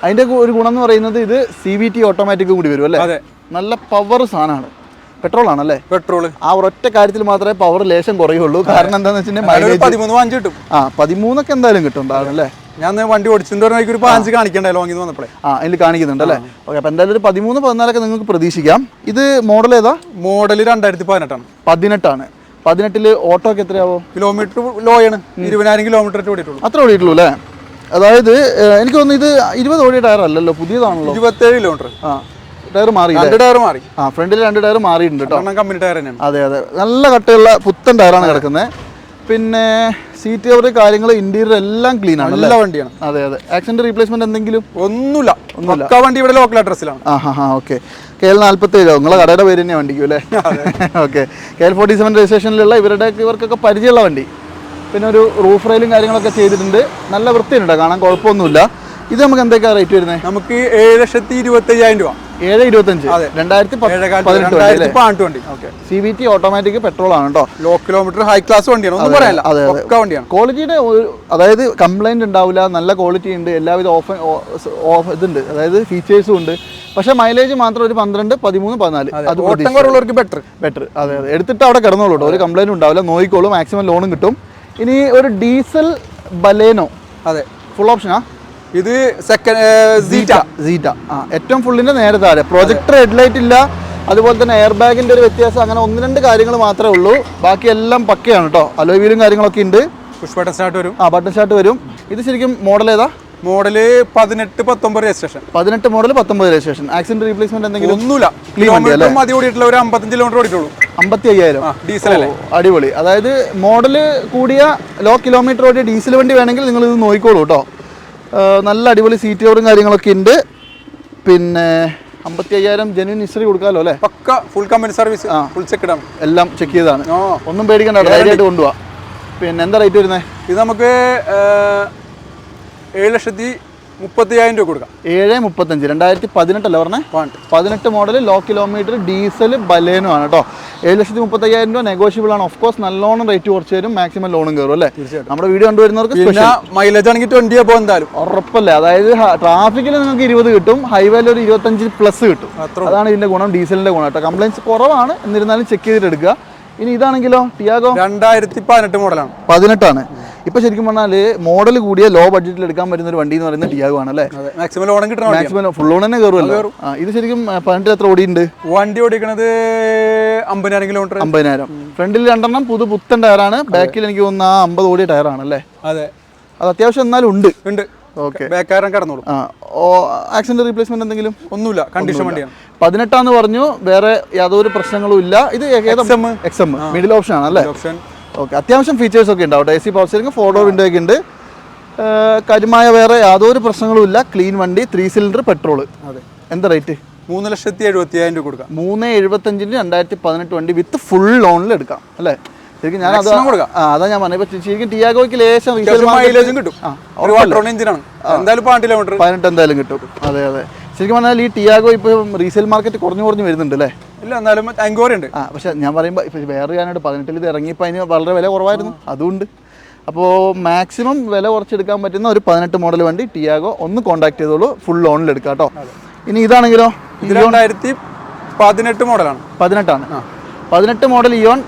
അതിന്റെ ഒരു ഗുണം എന്ന് പറയുന്നത് ഇത് സി വി ടി ഓട്ടോമാറ്റിക് കൂടി വരും അല്ലേ? നല്ല പവർ സാധനമാണ്. പെട്രോൾ ആണല്ലേ പെട്രോൾ ആ ഒരൊറ്റ കാര്യത്തിൽ മാത്രമേ പവർ ലേശം കുറയുള്ളൂ. കാരണം എന്താണെന്ന് വെച്ചിട്ടുണ്ടെങ്കിൽ പതിമൂന്ന് കിട്ടും. ആ പതിമൂന്നൊക്കെ എന്തായാലും കിട്ടും. അല്ലേ? ഞാൻ വണ്ടി ഓടിച്ചിട്ട് ഒരു പാഞ്ച് കാണിക്കണ്ടേ ലോങ്ങിൽ വന്നപ്പോഴേ ആ അതിൽ കാണിക്കുന്നുണ്ട് അല്ലേ? ഓക്കെ അപ്പൊ എന്തായാലും ഒരു പതിമൂന്ന് പതിനാലൊക്കെ നിങ്ങൾക്ക് പ്രതീക്ഷിക്കാം. ഇത് മോഡൽ ഏതാ? മോഡൽ രണ്ടായിരത്തി പതിനെട്ടാണ്. പതിനെട്ടാണ്. പതിനെട്ടിൽ ഓട്ടോ ഒക്കെ എത്രയാവോ? കിലോമീറ്റർ ലോ ആണ് ഇരുപതിനായിരം കിലോമീറ്റർ ഓടിയിട്ടുള്ളൂ. അത്ര ഓടിയിട്ടുള്ളൂ അല്ലേ? അതായത് എനിക്ക് തോന്നുന്നു ഇത് ഇരുപത് ഓടിയ ടയർ അല്ലല്ലോ പുതിയതാണല്ലോ. ഇരുപത്തേഴ് കിലോമീറ്റർ. ആ ടയർ മാറി രണ്ട് ടയർ മാറി. ആ ഫ്രണ്ടിൽ രണ്ട് ടയർ മാറിയിട്ടുണ്ട് കേട്ടോ. കമ്പനി ടയർ തന്നെയാണ്. അതെ അതെ. നല്ല കട്ടയുള്ള പുത്തൻ ടയറാണ് കിടക്കുന്നത്. പിന്നെ സീറ്റ് കവർ കാര്യങ്ങൾ ഇന്റീരിയർ എല്ലാം ക്ലീൻ ആണ് നല്ല വണ്ടിയാണ്. അതെ അതെ. ആക്സിഡന്റ് റീപ്ലേസ്മെന്റ് എന്തെങ്കിലും? ഒന്നുമില്ല. ഒന്നുമില്ല. വണ്ടി ഇവിടെ ലോക്കൽ അഡ്രസ്സിലാണ് ആ ഹാ ഹാ ഓക്കെ കെ എൽ നാൽപ്പത്തി ഏഴോ നിങ്ങളെ കടയുടെ പേര് തന്നെ വണ്ടിക്കും അല്ലേ? Okay K L forty seven രജിസ്ട്രേഷനിലുള്ള ഇവരുടെ ഇവർക്കൊക്കെ പരിചയമുള്ള വണ്ടി. പിന്നെ ഒരു റൂഫ് റെയിലും കാര്യങ്ങളൊക്കെ ചെയ്തിട്ടുണ്ട്. നല്ല വൃത്തിയുണ്ട് കാണാൻ കുഴപ്പമൊന്നുമില്ല. ഇത് നമുക്ക് എന്തൊക്കെയാണ് റേറ്റ് വരുന്നത്? നമുക്ക് ഏഴ് ലക്ഷത്തി ഇരുപത്തി അയ്യായിരം രൂപ. ഏഴ് ഇരുപത്തഞ്ച്. രണ്ടായിരത്തി പതിനെട്ട് C V T automatic petrol ആണ് കേട്ടോ ലോ കിലോമീറ്റർ ഹൈ ക്ലാസ് വണ്ടിയാണ്. പറയാനില്ല. അതെ, വണ്ടിയാണ്. ക്വാളിറ്റിയുടെ അതായത് കംപ്ലൈന്റ് ഉണ്ടാവില്ല നല്ല ക്വാളിറ്റി ഉണ്ട് എല്ലാവിധ ഓഫ് ഓഫ് ഇതുണ്ട്. അതായത് ഫീച്ചേഴ്സും ഉണ്ട്. പക്ഷേ മൈലേജ് മാത്രം ഒരു പന്ത്രണ്ട് പതിമൂന്ന് പതിനാല്. അത് കുറവുള്ളവർക്ക് ബെറ്റർ ബെറ്റർ അതെ അതെ. എടുത്തിട്ട് അവിടെ കിടന്നോളൂ കേട്ടോ ഒരു കംപ്ലൈന്റ് ഉണ്ടാവില്ല നോയിക്കോളൂ മാക്സിമം ലോണും കിട്ടും. ഇനി ഒരു ഡീസൽ ബലേനോ. അതെ. ഫുൾ ഓപ്ഷനാ ഇത് സെക്കൻഡ് സീറ്റ സീറ്റ ആ ഏറ്റവും ഫുള്ളിന്റെ നേരെ താഴെ പ്രൊജക്ടർ ഹെഡ്ലൈറ്റ് ഇല്ല. അതുപോലെ തന്നെ എയർ ബാഗിന്റെ ഒരു വ്യത്യാസം. അങ്ങനെ ഒന്ന് രണ്ട് കാര്യങ്ങൾ മാത്രമേ ഉള്ളൂ. ബാക്കി എല്ലാം പക്കയാണ് കേട്ടോ അലോ വീലും കാര്യങ്ങളൊക്കെ ഉണ്ട്. പുഷ്പട്ടൻ സ്റ്റാർട്ട് വരും. ആ ബട്ടൺ സ്റ്റാർട്ട് വരും. ഇത് ശരിക്കും മോഡൽ ഏതാ? മോഡൽ പതിനെട്ട് പത്തൊമ്പത് രജിസ്ട്രേഷൻ പതിനെട്ട് മോഡൽ പത്തൊമ്പത് രജിസ്ട്രേഷൻ ആക്സിഡന്റ് റീപ്ലേസ്മെന്റ് എന്തെങ്കിലും? ഒന്നുമില്ല. കിലോമീറ്റർ മതി ഓടിയിട്ടുള്ള ഒരു അമ്പത്തഞ്ച് കിലോമീറ്റർ ഓടിയിട്ടുള്ളൂ. അമ്പത്തി അയ്യായിരം ഡീസൽ അല്ലേ? അടിപൊളി. അതായത് മോഡൽ കൂടിയ ലോ കിലോമീറ്റർ ഓടിയ ഡീസൽ വണ്ടി വേണമെങ്കിൽ നിങ്ങൾ ഇത് നോക്കിക്കോളൂ കേട്ടോ നല്ല അടിപൊളി സീറ്റ് കവറും കാര്യങ്ങളൊക്കെ ഉണ്ട്. പിന്നെ അമ്പത്തി അയ്യായിരം ജനുവിൻ ഹിസ്റ്ററി കൊടുക്കാമല്ലോ അല്ലേ? പക്ക ഫുൾ കമ്പനി സർവീസ് ആ. ഫുൾ ചെക്ക് ഇടാം. എല്ലാം ചെക്ക് ചെയ്താണ് ഒന്നും പേടിക്കണ്ട ധൈര്യമായിട്ട് കൊണ്ടുപോവാം. പിന്നെ എന്താ റേറ്റ് വരുന്നത് ഇത് നമുക്ക് ഏഴ് ലക്ഷത്തി മുപ്പത്തി അയ്യായിരം രൂപ കൊടുക്കാം. ഏഴ് മുപ്പത്തഞ്ച് രണ്ടായിരത്തി പതിനെട്ടല്ലേ പറഞ്ഞേ? പതിനെട്ട്. മോഡൽ ലോ കിലോമീറ്റർ ഡീസൽ ബലേനുമാണ് കേട്ടോ. ഏഴ് ലക്ഷത്തി മുപ്പത്തയ്യായിരം രൂപ നെഗോഷ്യബിൾ ആണ്. ഓഫ് കോഴ്സ് നല്ലോണം റേറ്റ് കുറച്ച് തരും മാക്സിമം ലോണും കയറും അല്ലേ? നമ്മുടെ വീഡിയോ കണ്ടുവരുന്നവർക്ക് മൈലേജ് ആണെങ്കിൽ ട്വന്റി അപ്പോൾ എന്തായാലും. ഉറപ്പല്ലേ? അതായത് ട്രാഫിക്കിൽ നിങ്ങൾക്ക് ഇരുപത് കിട്ടും ഹൈവേയിൽ ഒരു ഇരുപത്തഞ്ച് പ്ലസ് കിട്ടും. അതാണ് ഇതിന്റെ ഗുണം ഡീസലിന്റെ ഗുണം കേട്ടോ. കംപ്ലൈൻസ് കുറവാണ് എന്നിരുന്നാലും ചെക്ക് ചെയ്തിട്ട് എടുക്കുക. ഇനി ഇതാണെങ്കിലോ ടിയാഗോ? രണ്ടായിരത്തി പതിനെട്ട് മോഡലാണ്. പതിനെട്ടാണ്. ഇപ്പൊ ശരിക്കും പറഞ്ഞാൽ മോഡൽ കൂടിയ ലോ ബഡ്ജറ്റിൽ എടുക്കാൻ പറ്റുന്ന ഒരു വണ്ടി എന്ന് പറയുന്നത് ടിയാഗോ ആണ് അല്ലേ? മാക്സിമം ലോൺ കിട്ടണം മാക്സിമം ഫുൾ ലോൺ തന്നെ കയറുമല്ലോ ഇത് ശരിക്കും പതിനെട്ടിൽ എത്ര ഓടിയുണ്ട് വണ്ടി ഓടിക്കണത് അമ്പതിനായിരം കിലോമീറ്റർ അമ്പതിനായിരം. ഫ്രണ്ടിൽ രണ്ടെണ്ണം പുതു പുത്തൻ ടയറാണ് ബാക്കിൽ എനിക്ക് തോന്നുന്ന അമ്പത് ഓടിയ ടയറാണ് അല്ലേ അതെ. അത് അത്യാവശ്യം എന്നാലും ഉണ്ട്. ഉണ്ട്. ഓക്കെ. കടന്നോളൂ. ഓ ആക്സിഡന്റ് റീപ്ലേസ്മെന്റ് എന്തെങ്കിലും? ഒന്നുമില്ല. കണ്ടീഷൻ വണ്ടിയാണ്. പതിനെട്ടാന്ന് പറഞ്ഞു വേറെ യാതൊരു പ്രശ്നങ്ങളും ഇല്ല. ഇത് XM. X M middle option ആണ് അല്ലേ? ഓക്കെ. അത്യാവശ്യം ഫീച്ചേഴ്സ് ഒക്കെ ഉണ്ടാവും A C power steering four door window ഒക്കെ ഉണ്ട്. കരുമായ വേറെ യാതൊരു പ്രശ്നങ്ങളും ഇല്ല. ക്ലീൻ വണ്ടി ത്രീ സിലിണ്ടർ പെട്രോൾ അതെ. എന്താ റേറ്റ് മൂന്ന് ലക്ഷത്തി എഴുപത്തി അയ്യായിരം രൂപ കൊടുക്കാം. മൂന്ന് എഴുപത്തഞ്ചിന് രണ്ടായിരത്തി പതിനെട്ട് വണ്ടി വിത്ത് ഫുൾ ലോണിൽ എടുക്കാം. അല്ലേ? ശരിക്കും ഞാൻ അത് കൊടുക്കാം. അതാ ഞാൻ പറഞ്ഞത്. ഇപ്പൊ ശരിക്കും ടിയാഗോയ്ക്ക് ലേശം മൈലേജും കിട്ടും. എഞ്ചിനാണ് എന്തായാലും കിലോമീറ്റർ പതിനെട്ട് എന്തായാലും കിട്ടും. അതെ അതെ. ശരിക്കും പറഞ്ഞാൽ ഈ ടിയാഗോ ഇപ്പം റീസെയിൽ മാർക്കറ്റ് കുറഞ്ഞു കുറഞ്ഞു വരുന്നുണ്ട് അല്ലേ? ഇല്ല എന്നാലും എൻക്വയറി ഉണ്ട്. ആ പക്ഷെ ഞാൻ പറയുമ്പോൾ ഇപ്പം വേറെ ഞാനായിട്ട് പതിനെട്ടിൽ ഇത് ഇറങ്ങിയപ്പോൾ അതിന് വളരെ വില കുറവായിരുന്നു. അതുകൊണ്ട്. അപ്പോൾ മാക്സിമം വില കുറച്ചെടുക്കാൻ പറ്റുന്ന ഒരു പതിനെട്ട് മോഡൽ വണ്ടി ടിയാഗോ ഒന്ന് കോൺടാക്ട് ചെയ്തോളൂ. ഫുൾ ലോണിൽ എടുക്കാം കേട്ടോ. ഇനി ഇതാണെങ്കിലോ? ഇത് രണ്ടായിരത്തി പതിനെട്ട് മോഡലാണ് പതിനെട്ടാണ്. പതിനെട്ട് മോഡൽ ഇയോൺ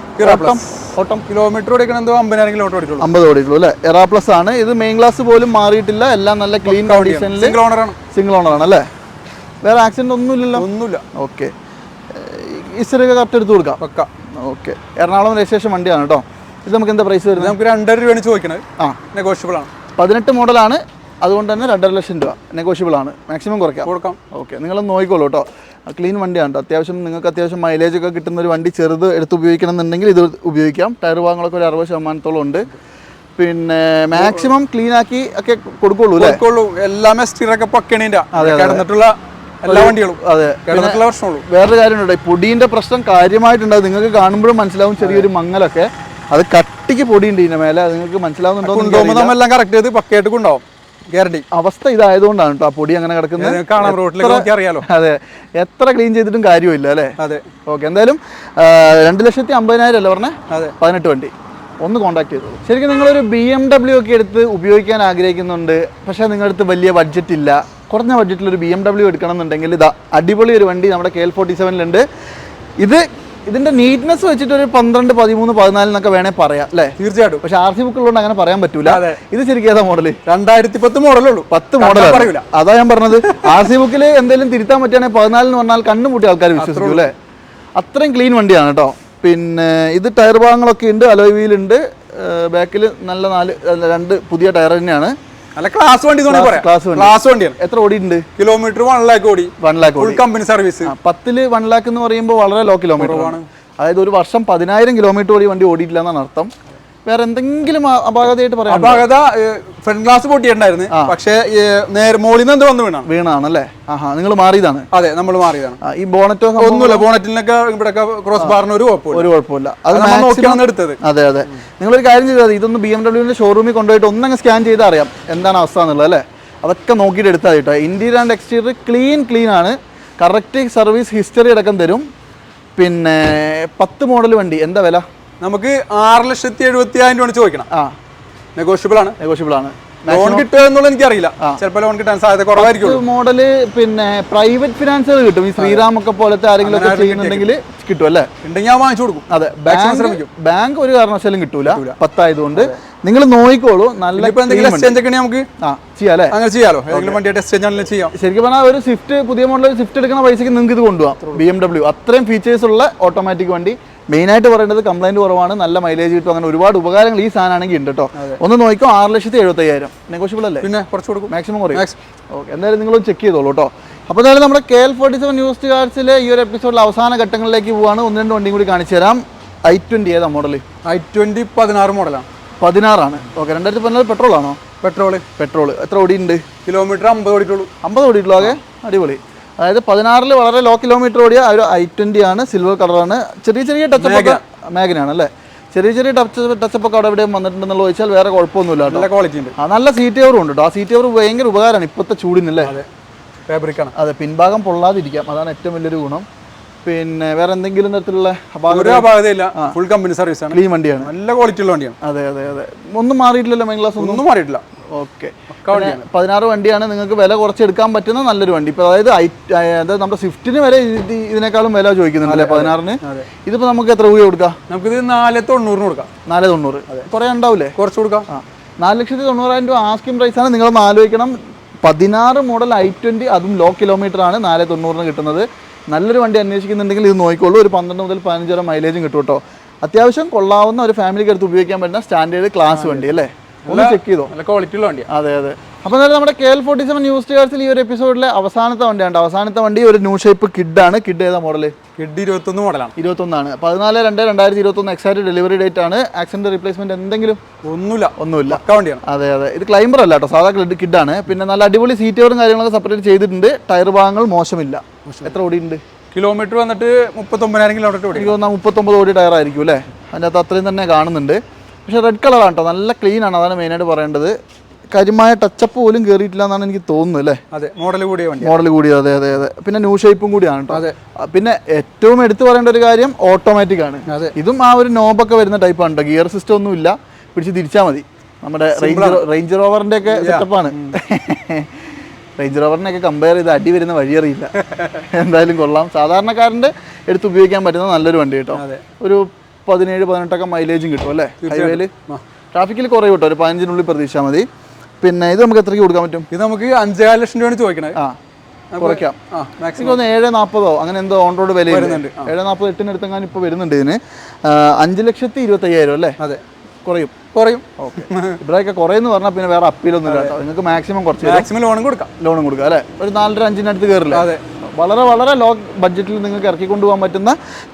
ഓട്ടം കിലോമീറ്റർ ഓടിക്കണം എന്തോ അമ്പതിനായിരം കിലോമീറ്റർ ഓടിക്കുള്ളൂ അമ്പത് ഓടിയിട്ടുള്ളൂ അല്ലേ? എറാ പ്ലസ് ആണ്. ഇത് മെയിൻ ഗ്ലാസ് പോലും മാറിയിട്ടില്ല. എല്ലാം നല്ല ക്ലീൻ കണ്ടീഷനിൽ സിംഗിൾ ഓണറാണ് സിംഗിൾ ഓണർ ആണ്. അല്ലേ വേറെ ആക്സിഡന്റ് ഒന്നും ഇല്ലല്ലോ ഒന്നുമില്ല ഓക്കെ ഇസ്റ്ററൊക്കെ കറക്റ്റ് എടുത്ത് കൊടുക്കാം. പക്ക. ഓക്കെ എറണാകുളം രജിസ്ട്രേഷൻ വണ്ടിയാണ് കേട്ടോ. ഇത് നമുക്ക് എന്താ പ്രൈസ് വരുന്നത്? നമുക്ക് രണ്ടര രൂപയാണ് ചോദിക്കുന്നത് ആ. നെഗോഷ്യബിൾ ആണ്. പതിനെട്ട് മോഡലാണ് അതുകൊണ്ട് തന്നെ രണ്ടര ലക്ഷം രൂപ. നെഗോഷ്യബിൾ ആണ്. മാക്സിമം കുറയ്ക്കാം. കൊടുക്കാം. ഓക്കെ നിങ്ങൾ നോക്കിക്കോളൂ കേട്ടോ. ക്ലീൻ വണ്ടിയാണ് കേട്ടോ അത്യാവശ്യം നിങ്ങൾക്ക് അത്യാവശ്യം മൈലേജ് ഒക്കെ കിട്ടുന്ന ഒരു വണ്ടി ചെറുത് എടുത്ത് ഉപയോഗിക്കണം എന്നുണ്ടെങ്കിൽ ഇത് ഉപയോഗിക്കാം. ടയർ ഭാഗങ്ങളൊക്കെ ഒരു അറുപത് ശതമാനത്തോളം ഉണ്ട്. പിന്നെ മാക്സിമം ക്ലീൻ ആക്കി ഒക്കെ കൊടുക്കുള്ളൂ എല്ലാം എസ്റ്റീറൊക്കെ പക്കണീന്റെ കിടന്നിട്ടുള്ള എല്ലാ വണ്ടികളും. അതെ. കിടന്നിട്ടുള്ള പ്രശ്നമുള്ളൂ. വേറൊരു കാര്യമുണ്ട്. പൊടിന്റെ പ്രശ്നം കാര്യമായിട്ടുണ്ട്. നിങ്ങൾക്ക് കാണുമ്പോഴും മനസ്സിലാവും ചെറിയൊരു മങ്ങലൊക്കെ. അത് കട്ടിക്ക് പൊടിയുണ്ട് ഇതിന്റെ മേലെ. അത് നിങ്ങൾക്ക് മനസ്സിലാവുന്നുണ്ടോ നമ്മെല്ലാം കറക്റ്റ് ചെയ്ത് പക്കയായിട്ട് കൊണ്ടുപോകും. ഗ്യാരണ്ടി. അവസ്ഥ ഇതായതുകൊണ്ടാണ് കേട്ടോ ആ പൊടി അങ്ങനെ കിടക്കുന്നത്. കാണാം റോട്ടിലേക്ക് അറിയാലോ. അതെ എത്ര ക്ലീൻ ചെയ്തിട്ടും കാര്യമില്ല അല്ലേ? അതെ. ഓക്കെ എന്തായാലും രണ്ട് ലക്ഷത്തി അമ്പതിനായിരം അല്ലേ പറഞ്ഞേ? അതെ. പതിനെട്ട് വണ്ടി. ഒന്ന് കോൺടാക്ട് ചെയ്തോളൂ ശരിക്കും നിങ്ങളൊരു ബി എം ഡബ്ല്യു ഒക്കെ എടുത്ത് ഉപയോഗിക്കാൻ ആഗ്രഹിക്കുന്നുണ്ട് പക്ഷേ നിങ്ങളുടെ അടുത്ത് വലിയ ബഡ്ജറ്റ് ഇല്ല. കുറഞ്ഞ ബഡ്ജറ്റിൽ ഒരു ബി എം ഡബ്ല്യു എടുക്കണം എന്നുണ്ടെങ്കിൽ ഇതാ അടിപൊളി ഒരു വണ്ടി നമ്മുടെ കെ എൽ ഫോർട്ടി സെവനിലുണ്ട് ഇത് ഇതിന്റെ നീറ്റ്നെസ് വെച്ചിട്ട് ഒരു പന്ത്രണ്ട് പതിമൂന്ന് പതിനാലിനൊക്കെ വേണേ പറയാം അല്ലേ? തീർച്ചയായിട്ടും. പക്ഷെ ആർ സി ബുക്ക് ഉള്ളതുകൊണ്ട് അങ്ങനെ പറയാൻ പറ്റൂല. ഇത് ശരിക്കും ഏതാ മോഡൽ രണ്ടായിരത്തി പത്ത് മോഡലുള്ളൂ പത്ത് മോഡൽ പറയൂല. അതാ ഞാൻ പറഞ്ഞത്. ആർ സി ബുക്കിൽ എന്തെങ്കിലും തിരുത്താൻ പറ്റുകയാണെങ്കിൽ പതിനാലിന് പറഞ്ഞാൽ കണ്ണു മുട്ടി ആൾക്കാർ വിശ്വസിക്കും അല്ലേ? അത്രയും ക്ലീൻ വണ്ടിയാണ് കേട്ടോ. പിന്നെ ഇത് ടയർ ഭാഗങ്ങളൊക്കെ ഉണ്ട് അലോയ് വീൽ ഉണ്ട്. ബാക്കിൽ നല്ല നാല് രണ്ട് പുതിയ ടയർ തന്നെയാണ്. നല്ല ക്ലാസ് വണ്ടി ക്ലാസ് ക്ലാസ് വണ്ടിയാണ്. എത്ര ഓടിയിട്ടുണ്ട്? കിലോമീറ്റർ വൺ ലാക്ക് ഓടി. One lakh full company service പത്തിൽ വൺ ലാക്ക് എന്ന് പറയുമ്പോൾ വളരെ ലോ കിലോമീറ്റർ ആണ്. അതായത് ഒരു വർഷം പതിനായിരം കിലോമീറ്റർ ഓടി വണ്ടി ഓടിയിട്ടില്ല എന്നാണ് അർത്ഥം. വേറെ എന്തെങ്കിലും അപാകതയായിട്ട് പറയാം അപാകത ഫ്രണ്ട് ഗ്ലാസ് പൊട്ടിയിട്ടുണ്ടായിരുന്നു. പക്ഷേ നേരെ മോളിൽ നിന്ന് എന്ത് വന്ന് വീണാണ്. വീണാണല്ലേ? ആഹാ നിങ്ങൾ മാറിയതാണ്. അതെ നമ്മൾ മാറിയതാണ്. ഈ ബോണറ്റോ ഒന്നുമില്ല ബോണറ്റിനൊക്കെ ഇവിടെ ക്രോസ് ബാറിന് ഒരു കുഴപ്പമില്ല. ഒരു കുഴപ്പമില്ല. അത് നോക്കിയാണ് എടുത്തത്. അതെ അതെ. നിങ്ങളൊരു കാര്യം ചെയ്താൽ ഇതൊന്ന് ബി എം ഡബ്ല്യൂവിന്റെ ഷോറൂമിൽ കൊണ്ടുപോയിട്ട് ഒന്നങ്ങ് സ്കാൻ ചെയ്താൽ അറിയാം എന്താണ് അവസ്ഥ എന്നുള്ളത് അല്ലേ? അതൊക്കെ നോക്കിയിട്ട് എടുത്താൽ കേട്ടോ. Interior and exterior clean clean ആണ്. കറക്റ്റ് സർവീസ് ഹിസ്റ്ററി അടക്കം തരും. പിന്നെ പത്ത് മോഡൽ വണ്ടി. എന്താ വില? നമുക്ക് ആറ് ലക്ഷത്തി എഴുപത്തി ആയിരം രൂപ ചോദിക്കണം. ആ. നെഗോഷ്യബിൾ ആണ്. നെഗോഷ്യബിൾ ആണ്. ലോൺ കിട്ടുക എന്നുള്ളത് എനിക്കറിയില്ല. ചിലപ്പോൾ ലോൺ കിട്ടാൻ സാധ്യത കുറവായിരിക്കും മോഡൽ പിന്നെ പ്രൈവറ്റ് ഫിനാൻസുകൾ കിട്ടും. ഈ ശ്രീറാം ഒക്കെ പോലത്തെ ആരെങ്കിലും ഒക്കെ ചെയ്യുന്നുണ്ടെങ്കിൽ കിട്ടും അല്ലേ? ഉണ്ടെങ്കിൽ ഞാൻ വാങ്ങിച്ചു കൊടുക്കും. അതെ. ബാങ്ക് ശ്രമിക്കും. ബാങ്ക് ഒരു കാരണവശാലും കിട്ടൂല. പത്തായതുകൊണ്ട് നിങ്ങൾ നോക്കിക്കോളൂ. നല്ല ഇപ്പൊ എന്തെങ്കിലും എക്സ്ചേഞ്ച് ഒക്കെ നമുക്ക് ആ ചെയ്യാം അല്ലേ? അങ്ങനെ ചെയ്യാലോ. ഏതെങ്കിലും വണ്ടിയായിട്ട് എക്സ്ചേഞ്ച് ആണെങ്കിലും ചെയ്യാം. ശരിക്കും പറഞ്ഞാൽ ഒരു സ്വിഫ്റ്റ് പുതിയ മോഡൽ സ്വിഫ്റ്റ് എടുക്കുന്ന പൈസക്ക് നിങ്ങൾക്ക് ഇത് കൊണ്ടുപോകാം ബി എം ഡബ്ല്യു അത്രയും ഫീച്ചേഴ്സ് ഉള്ള ഓട്ടോമാറ്റിക് വണ്ടി. മെയിനായിട്ട് പറയേണ്ടത് കംപ്ലൈന്റ് കുറവാണ് നല്ല മൈലേജ് കിട്ടും അങ്ങനെ ഒരുപാട് ഉപകാരങ്ങൾ ഈ സാധനമാണെങ്കിൽ ഉണ്ട് കേട്ടോ ഒന്ന് നോക്കിക്കോ ആറ് ലക്ഷത്തി എഴുപത്തയ്യായിരം. നെഗോഷ്യബിൾ അല്ലേ? പിന്നെ കുറച്ച് കൊടുക്കും. മാക്സിമം കുറയും. ഓക്കെ എന്തായാലും നിങ്ങൾ ചെക്ക് ചെയ്തോളൂ കേട്ടോ അപ്പോൾ എന്തായാലും നമ്മുടെ K L forty seven news കാർഡ്സിലെ ഈ ഒരു എപ്പിസോഡിൽ അവസാന ഘട്ടങ്ങളിലേക്ക് പോവാണ്. ഒന്ന് രണ്ട് വണ്ടിയും കൂടി കാണിച്ചു തരാം. ഐ ട്വന്റി ഏതാ മോഡൽ ഐ ട്വന്റി പതിനാറ് മോഡലാണ് പതിനാറാണ്. ഓക്കെ രണ്ടായിരത്തി പതിനാറ് പെട്രോൾ ആണോ? പെട്രോൾ പെട്രോൾ എത്ര ഓടിയുണ്ട് കിലോമീറ്റർ അമ്പത് ഓടിയിട്ടുള്ളൂ. അമ്പത് ഓടിയിട്ടുള്ളൂ ആകെ? അടിപൊളി. അതായത് പതിനാറിൽ വളരെ ലോ കിലോമീറ്റർ ഓടിയ ഒരു ഐ ട്വന്റി ആണ് സിൽവർ കളറാണ് ചെറിയ ചെറിയ ടച്ചപ്പ് ഒക്കെ മേഗനാണ് അല്ലേ? ചെറിയ ചെറിയ ടച്ച് ടച്ചപ്പ് ഒക്കെ അവിടെ എവിടെയും വന്നിട്ടുണ്ടെന്നുള്ള ചോദിച്ചാൽ വേറെ കുഴപ്പമൊന്നുമില്ല നല്ല ക്വാളിറ്റി ഉണ്ട്. ആ നല്ല സീറ്റ് കവറും ഉണ്ട് കേട്ടോ. ആ സീറ്റ് കവർ ഭയങ്കര ഉപകാരമാണ് ഇപ്പോഴത്തെ ചൂടിനല്ലേ ഫാബ്രിക്കാണ് അതെ പിൻഭാഗം പൊള്ളാതിരിക്കാം. അതാണ് ഏറ്റവും വലിയൊരു ഗുണം. പിന്നെ വേറെ എന്തെങ്കിലും തരത്തിലുള്ള ഒരു അപാകതയില്ല. ഫുൾ കമ്പനി സർവീസ് ആണ്. ക്ലീൻ വണ്ടിയാണ്. നല്ല ക്വാളിറ്റി ഉള്ള വണ്ടിയാണ്. അതെ അതെ അതെ. ഒന്നും മാറിയിട്ടില്ലല്ലോ മെയിൻ ക്ലാസ് ഒന്നും? മാറിയിട്ടില്ല. ഓക്കെ പതിനാറ് വണ്ടിയാണ് നിങ്ങൾക്ക് വില കുറച്ച് എടുക്കാൻ പറ്റുന്ന നല്ലൊരു വണ്ടി. ഇപ്പോൾ അതായത് അതായത് നമ്മുടെ സ്വിഫ്റ്റിന് വരെ ഇത് ഇതിനേക്കാളും വില ചോദിക്കുന്നുണ്ട് ചോദിക്കുന്നുണ്ടല്ലേ പതിനാറിന്? ഇതിപ്പോ നമുക്ക് എത്ര രൂപ കൊടുക്കാം? നമുക്കിത് നാല് തൊണ്ണൂറിന് കൊടുക്കാം. നാല് തൊണ്ണൂറ്. കുറേ ഉണ്ടാവില്ലേ കുറച്ച് കൊടുക്കാം. ആ. നാല് ലക്ഷത്തി തൊണ്ണൂറായിരം രൂപ ആസ്കിംഗ് പ്രൈസാണ് നിങ്ങളൊന്ന് ആലോചിക്കണം. പതിനാറ് മോഡൽ ഐ ട്വന്റി അതും ലോ കിലോമീറ്റർ ആണ്. നാല് തൊണ്ണൂറിന് കിട്ടുന്നത്. നല്ലൊരു വണ്ടി അന്വേഷിക്കുന്നുണ്ടെങ്കിൽ ഇത് നോക്കിക്കോളൂ. ഒരു പന്ത്രണ്ട് മുതൽ പതിനഞ്ച് വരെ മൈലേജും കിട്ടും കേട്ടോ. അത്യാവശ്യം കൊള്ളാവുന്ന ഒരു ഫാമിലിക്ക് അടുത്ത് ഉപയോഗിക്കാൻ പറ്റുന്ന സ്റ്റാൻഡേർഡ് ക്ലാസ് വണ്ടി അല്ലേ? ഒന്ന് ചെക്ക് ചെയ്തോ? ക്വാളിറ്റി ഉള്ള വണ്ടി അതെ അതെ. അപ്പോൾ എന്തായാലും നമ്മുടെ K L forty seven news ടിയേഴ്സിൽ ഈ ഒരു എപ്പിസോഡിലെ അവസാനത്തെ വണ്ടിയാണ് അവസാനത്തെ വണ്ടി ഒരു ന്യൂ ഷേപ്പ് കിഡാണ് കിഡ് ഏതാ മോഡൽ കിഡ് ഇരുപത്തൊന്ന് മോഡലാണ് ഇരുപത്തൊന്നാണ്. പതിനാല് രണ്ട് രണ്ടായിരത്തി ഇരുപത്തൊന്ന് എക്സാക്ട് ഡെലിവറി ഡേറ്റ് ആണ്. ആക്സിഡന്റ് റീപ്ലേസ്മെന്റ് എന്തെങ്കിലും? ഒന്നുമില്ല. ഒന്നുമില്ല. വണ്ടിയാണ്. അതെ അതെ. ഇത് ക്ലൈംബർ അല്ല കേട്ടോ. സാധാ കിഡ് കിഡാണ് പിന്നെ നല്ല അടിപൊളി സീറ്റുകളും കാര്യങ്ങളൊക്കെ സെപ്പറേറ്റ് ചെയ്തിട്ടുണ്ട്. ടയർ ഭാഗങ്ങൾ മോശമില്ല. എത്ര ഓടിയുണ്ട് കിലോമീറ്റർ വന്നിട്ട് മുപ്പത്തൊമ്പതിനായിരം കിലോമീറ്റർ ഓടി എനിക്ക് തോന്നുന്ന മുപ്പത്തൊമ്പത് ഓടി ടയർ ആയിരിക്കും അല്ലേ? അതിന്റെ അകത്ത് അത്രയും തന്നെ കാണുന്നുണ്ട്. പക്ഷേ റെഡ് കളറാണ് കേട്ടോ. നല്ല ക്ലീൻ ആണ്. അതാണ് മെയിനായിട്ട് പറയേണ്ടത്. കാര്യമായ ടച്ചപ്പ് പോലും കയറിയിട്ടില്ല എന്നാണ് എനിക്ക് തോന്നുന്നത് അല്ലേ? അതെ മോഡൽ കൂടിയ വണ്ടി മോഡൽ കൂടിയ അതെ അതെ അതെ. പിന്നെ ന്യൂ ഷേപ്പും കൂടിയാണ് കേട്ടോ അതെ. പിന്നെ ഏറ്റവും എടുത്തു പറയേണ്ട ഒരു കാര്യം ഓട്ടോമാറ്റിക് ആണ്. അതെ. ഇതും ആ ഒരു നോബൊക്കെ വരുന്ന ടൈപ്പ് ആണ് ഗിയർ സിസ്റ്റം ഒന്നും ഇല്ല. പിടിച്ച് തിരിച്ചാൽ മതി. നമ്മുടെ റേഞ്ച് റേഞ്ച് റോവറിന്റെ ഒക്കെ സെറ്റപ്പാണ് റേഞ്ച് റോവറിനെ ഒക്കെ കമ്പയർ ചെയ്ത് അടി വരുന്ന വഴിയറിയില്ല എന്തായാലും കൊള്ളാം. സാധാരണക്കാരന്റെ എടുത്ത് ഉപയോഗിക്കാൻ പറ്റുന്ന നല്ലൊരു വണ്ടി കേട്ടോ. ഒരു പതിനേഴ് പതിനെട്ടൊക്കെ മൈലേജും കിട്ടും അല്ലേ? ഹൈവേയിൽ ട്രാഫിക്കിൽ കുറേ കിട്ടും ഒരു പതിനഞ്ചിനുള്ളിൽ പ്രതീക്ഷിച്ചാൽ മതി. പിന്നെ ഇത് നമുക്ക് എത്രയ്ക്ക് കൊടുക്കാൻ പറ്റും? ഇത് നമുക്ക് അഞ്ചേകാൽ ലക്ഷം രൂപയാണ് ചോദിക്കണത് ആ കുറയ്ക്കാം. മാക്സിമം ഏഴ് നാൽപ്പതോ അങ്ങനെ എന്തോ ഓൺ റോഡ് വില വരുന്നുണ്ട്, ഏഴ് നാൽപ്പത് എട്ടിനടുത്തെങ്ങാനും ഇപ്പോൾ വരുന്നുണ്ട് ഇതിന്. അഞ്ച് ലക്ഷത്തി ഇരുപത്തയ്യായിരം അല്ലേ? അതെ. കുറയും. കുറയും. ഓക്കെ. ഇവിടെയൊക്കെ കുറയെന്ന് പറഞ്ഞാൽ പിന്നെ വേറെ അപ്പീലൊന്നും ഇല്ല കേട്ടോ. നിങ്ങൾക്ക് മാക്സിമം കുറച്ച് മാക്സിമം ലോണും കൊടുക്കാം. ലോണും കൊടുക്കാം അല്ലേ? ഒരു നാലര അഞ്ചിനടുത്ത് കയറില്ല? അതെ. വളരെ വളരെ ലോ ബഡ്ജറ്റിൽ നിങ്ങൾക്ക് ഇറക്കി കൊണ്ടുപോകാൻ പറ്റുന്ന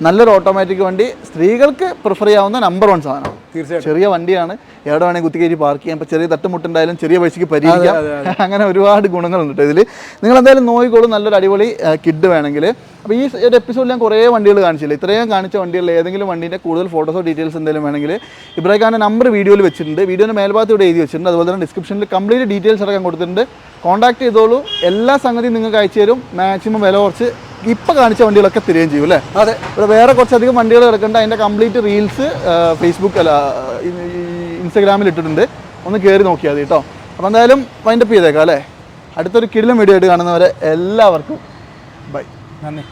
നല്ലൊരു ഓട്ടോമാറ്റിക് വണ്ടി. സ്ത്രീകൾക്ക് പ്രിഫർ ചെയ്യാവുന്ന നമ്പർ വൺ സാധനം. തീർച്ചയായിട്ടും. ചെറിയ വണ്ടിയാണ്. എവിടെ വേണമെങ്കിൽ കുത്തിക്കയറ്റി പാർക്ക് ചെയ്യാം. ഇപ്പോൾ ചെറിയ തട്ടുമുട്ടുണ്ടായാലും ചെറിയ പൈസക്ക് പരിഹരിക്കാം <laughs> അങ്ങനെ ഒരുപാട് ഗുണങ്ങളുണ്ട് കേട്ടോ ഇതിൽ നിങ്ങൾ എന്തായാലും നോക്കിക്കോളും. നല്ലൊരു അടിപൊളി കിഡ് വേണമെങ്കിൽ അപ്പോൾ ഈ ഒരു എപ്പിസോഡിൽ ഞാൻ കുറേ വണ്ടികൾ കാണിച്ചില്ല? ഇത്രയും കാണിച്ച വണ്ടികളിൽ ഏതെങ്കിലും വണ്ടീന്റെ കൂടുതൽ ഫോട്ടോസോ ഡീറ്റെയിൽസ് എന്തെങ്കിലും വേണമെങ്കിൽ ഇബ്രാഹിം ഖാന്റെ നമ്പർ വീഡിയോയിൽ വെച്ചിട്ടുണ്ട്. വീഡിയോയുടെ മേൽഭാഗത്ത് ഇവിടെ എഴുതി വെച്ചിട്ടുണ്ട്. അതുപോലെ തന്നെ ഡിസ്ക്രിപ്ഷനിൽ കംപ്ലീറ്റ് ഡീറ്റെയിൽസ് അടക്കം കൊടുത്തിട്ടുണ്ട്. കോൺടാക്ട് ചെയ്തോളൂ. എല്ലാ സംഗതിയും നിങ്ങൾക്ക് അയച്ചു തരും. മാക്സിമം വില കുറച്ച് ഇപ്പോൾ കാണിച്ച വണ്ടികളൊക്കെ തിരികെയും ചെയ്യും അല്ലേ? അതെ. ഇവിടെ വേറെ കുറച്ചധികം വണ്ടികൾ കിടക്കുന്നുണ്ട്. അതിന്റെ കംപ്ലീറ്റ് റീൽസ് ഫേസ്ബുക്ക് അല്ല ഇൻസ്റ്റഗ്രാമിൽ ഇട്ടിട്ടുണ്ട്. ഒന്ന് കയറി നോക്കിയാൽ മതി കേട്ടോ. അപ്പോൾ എന്തായാലും വൈൻഡപ്പ് ചെയ്തേക്കാം അല്ലേ? അടുത്തൊരു കിടിലം വീഡിയോ ആയിട്ട് കാണുന്നവരെ എല്ലാവർക്കും ബൈ നന്ദി.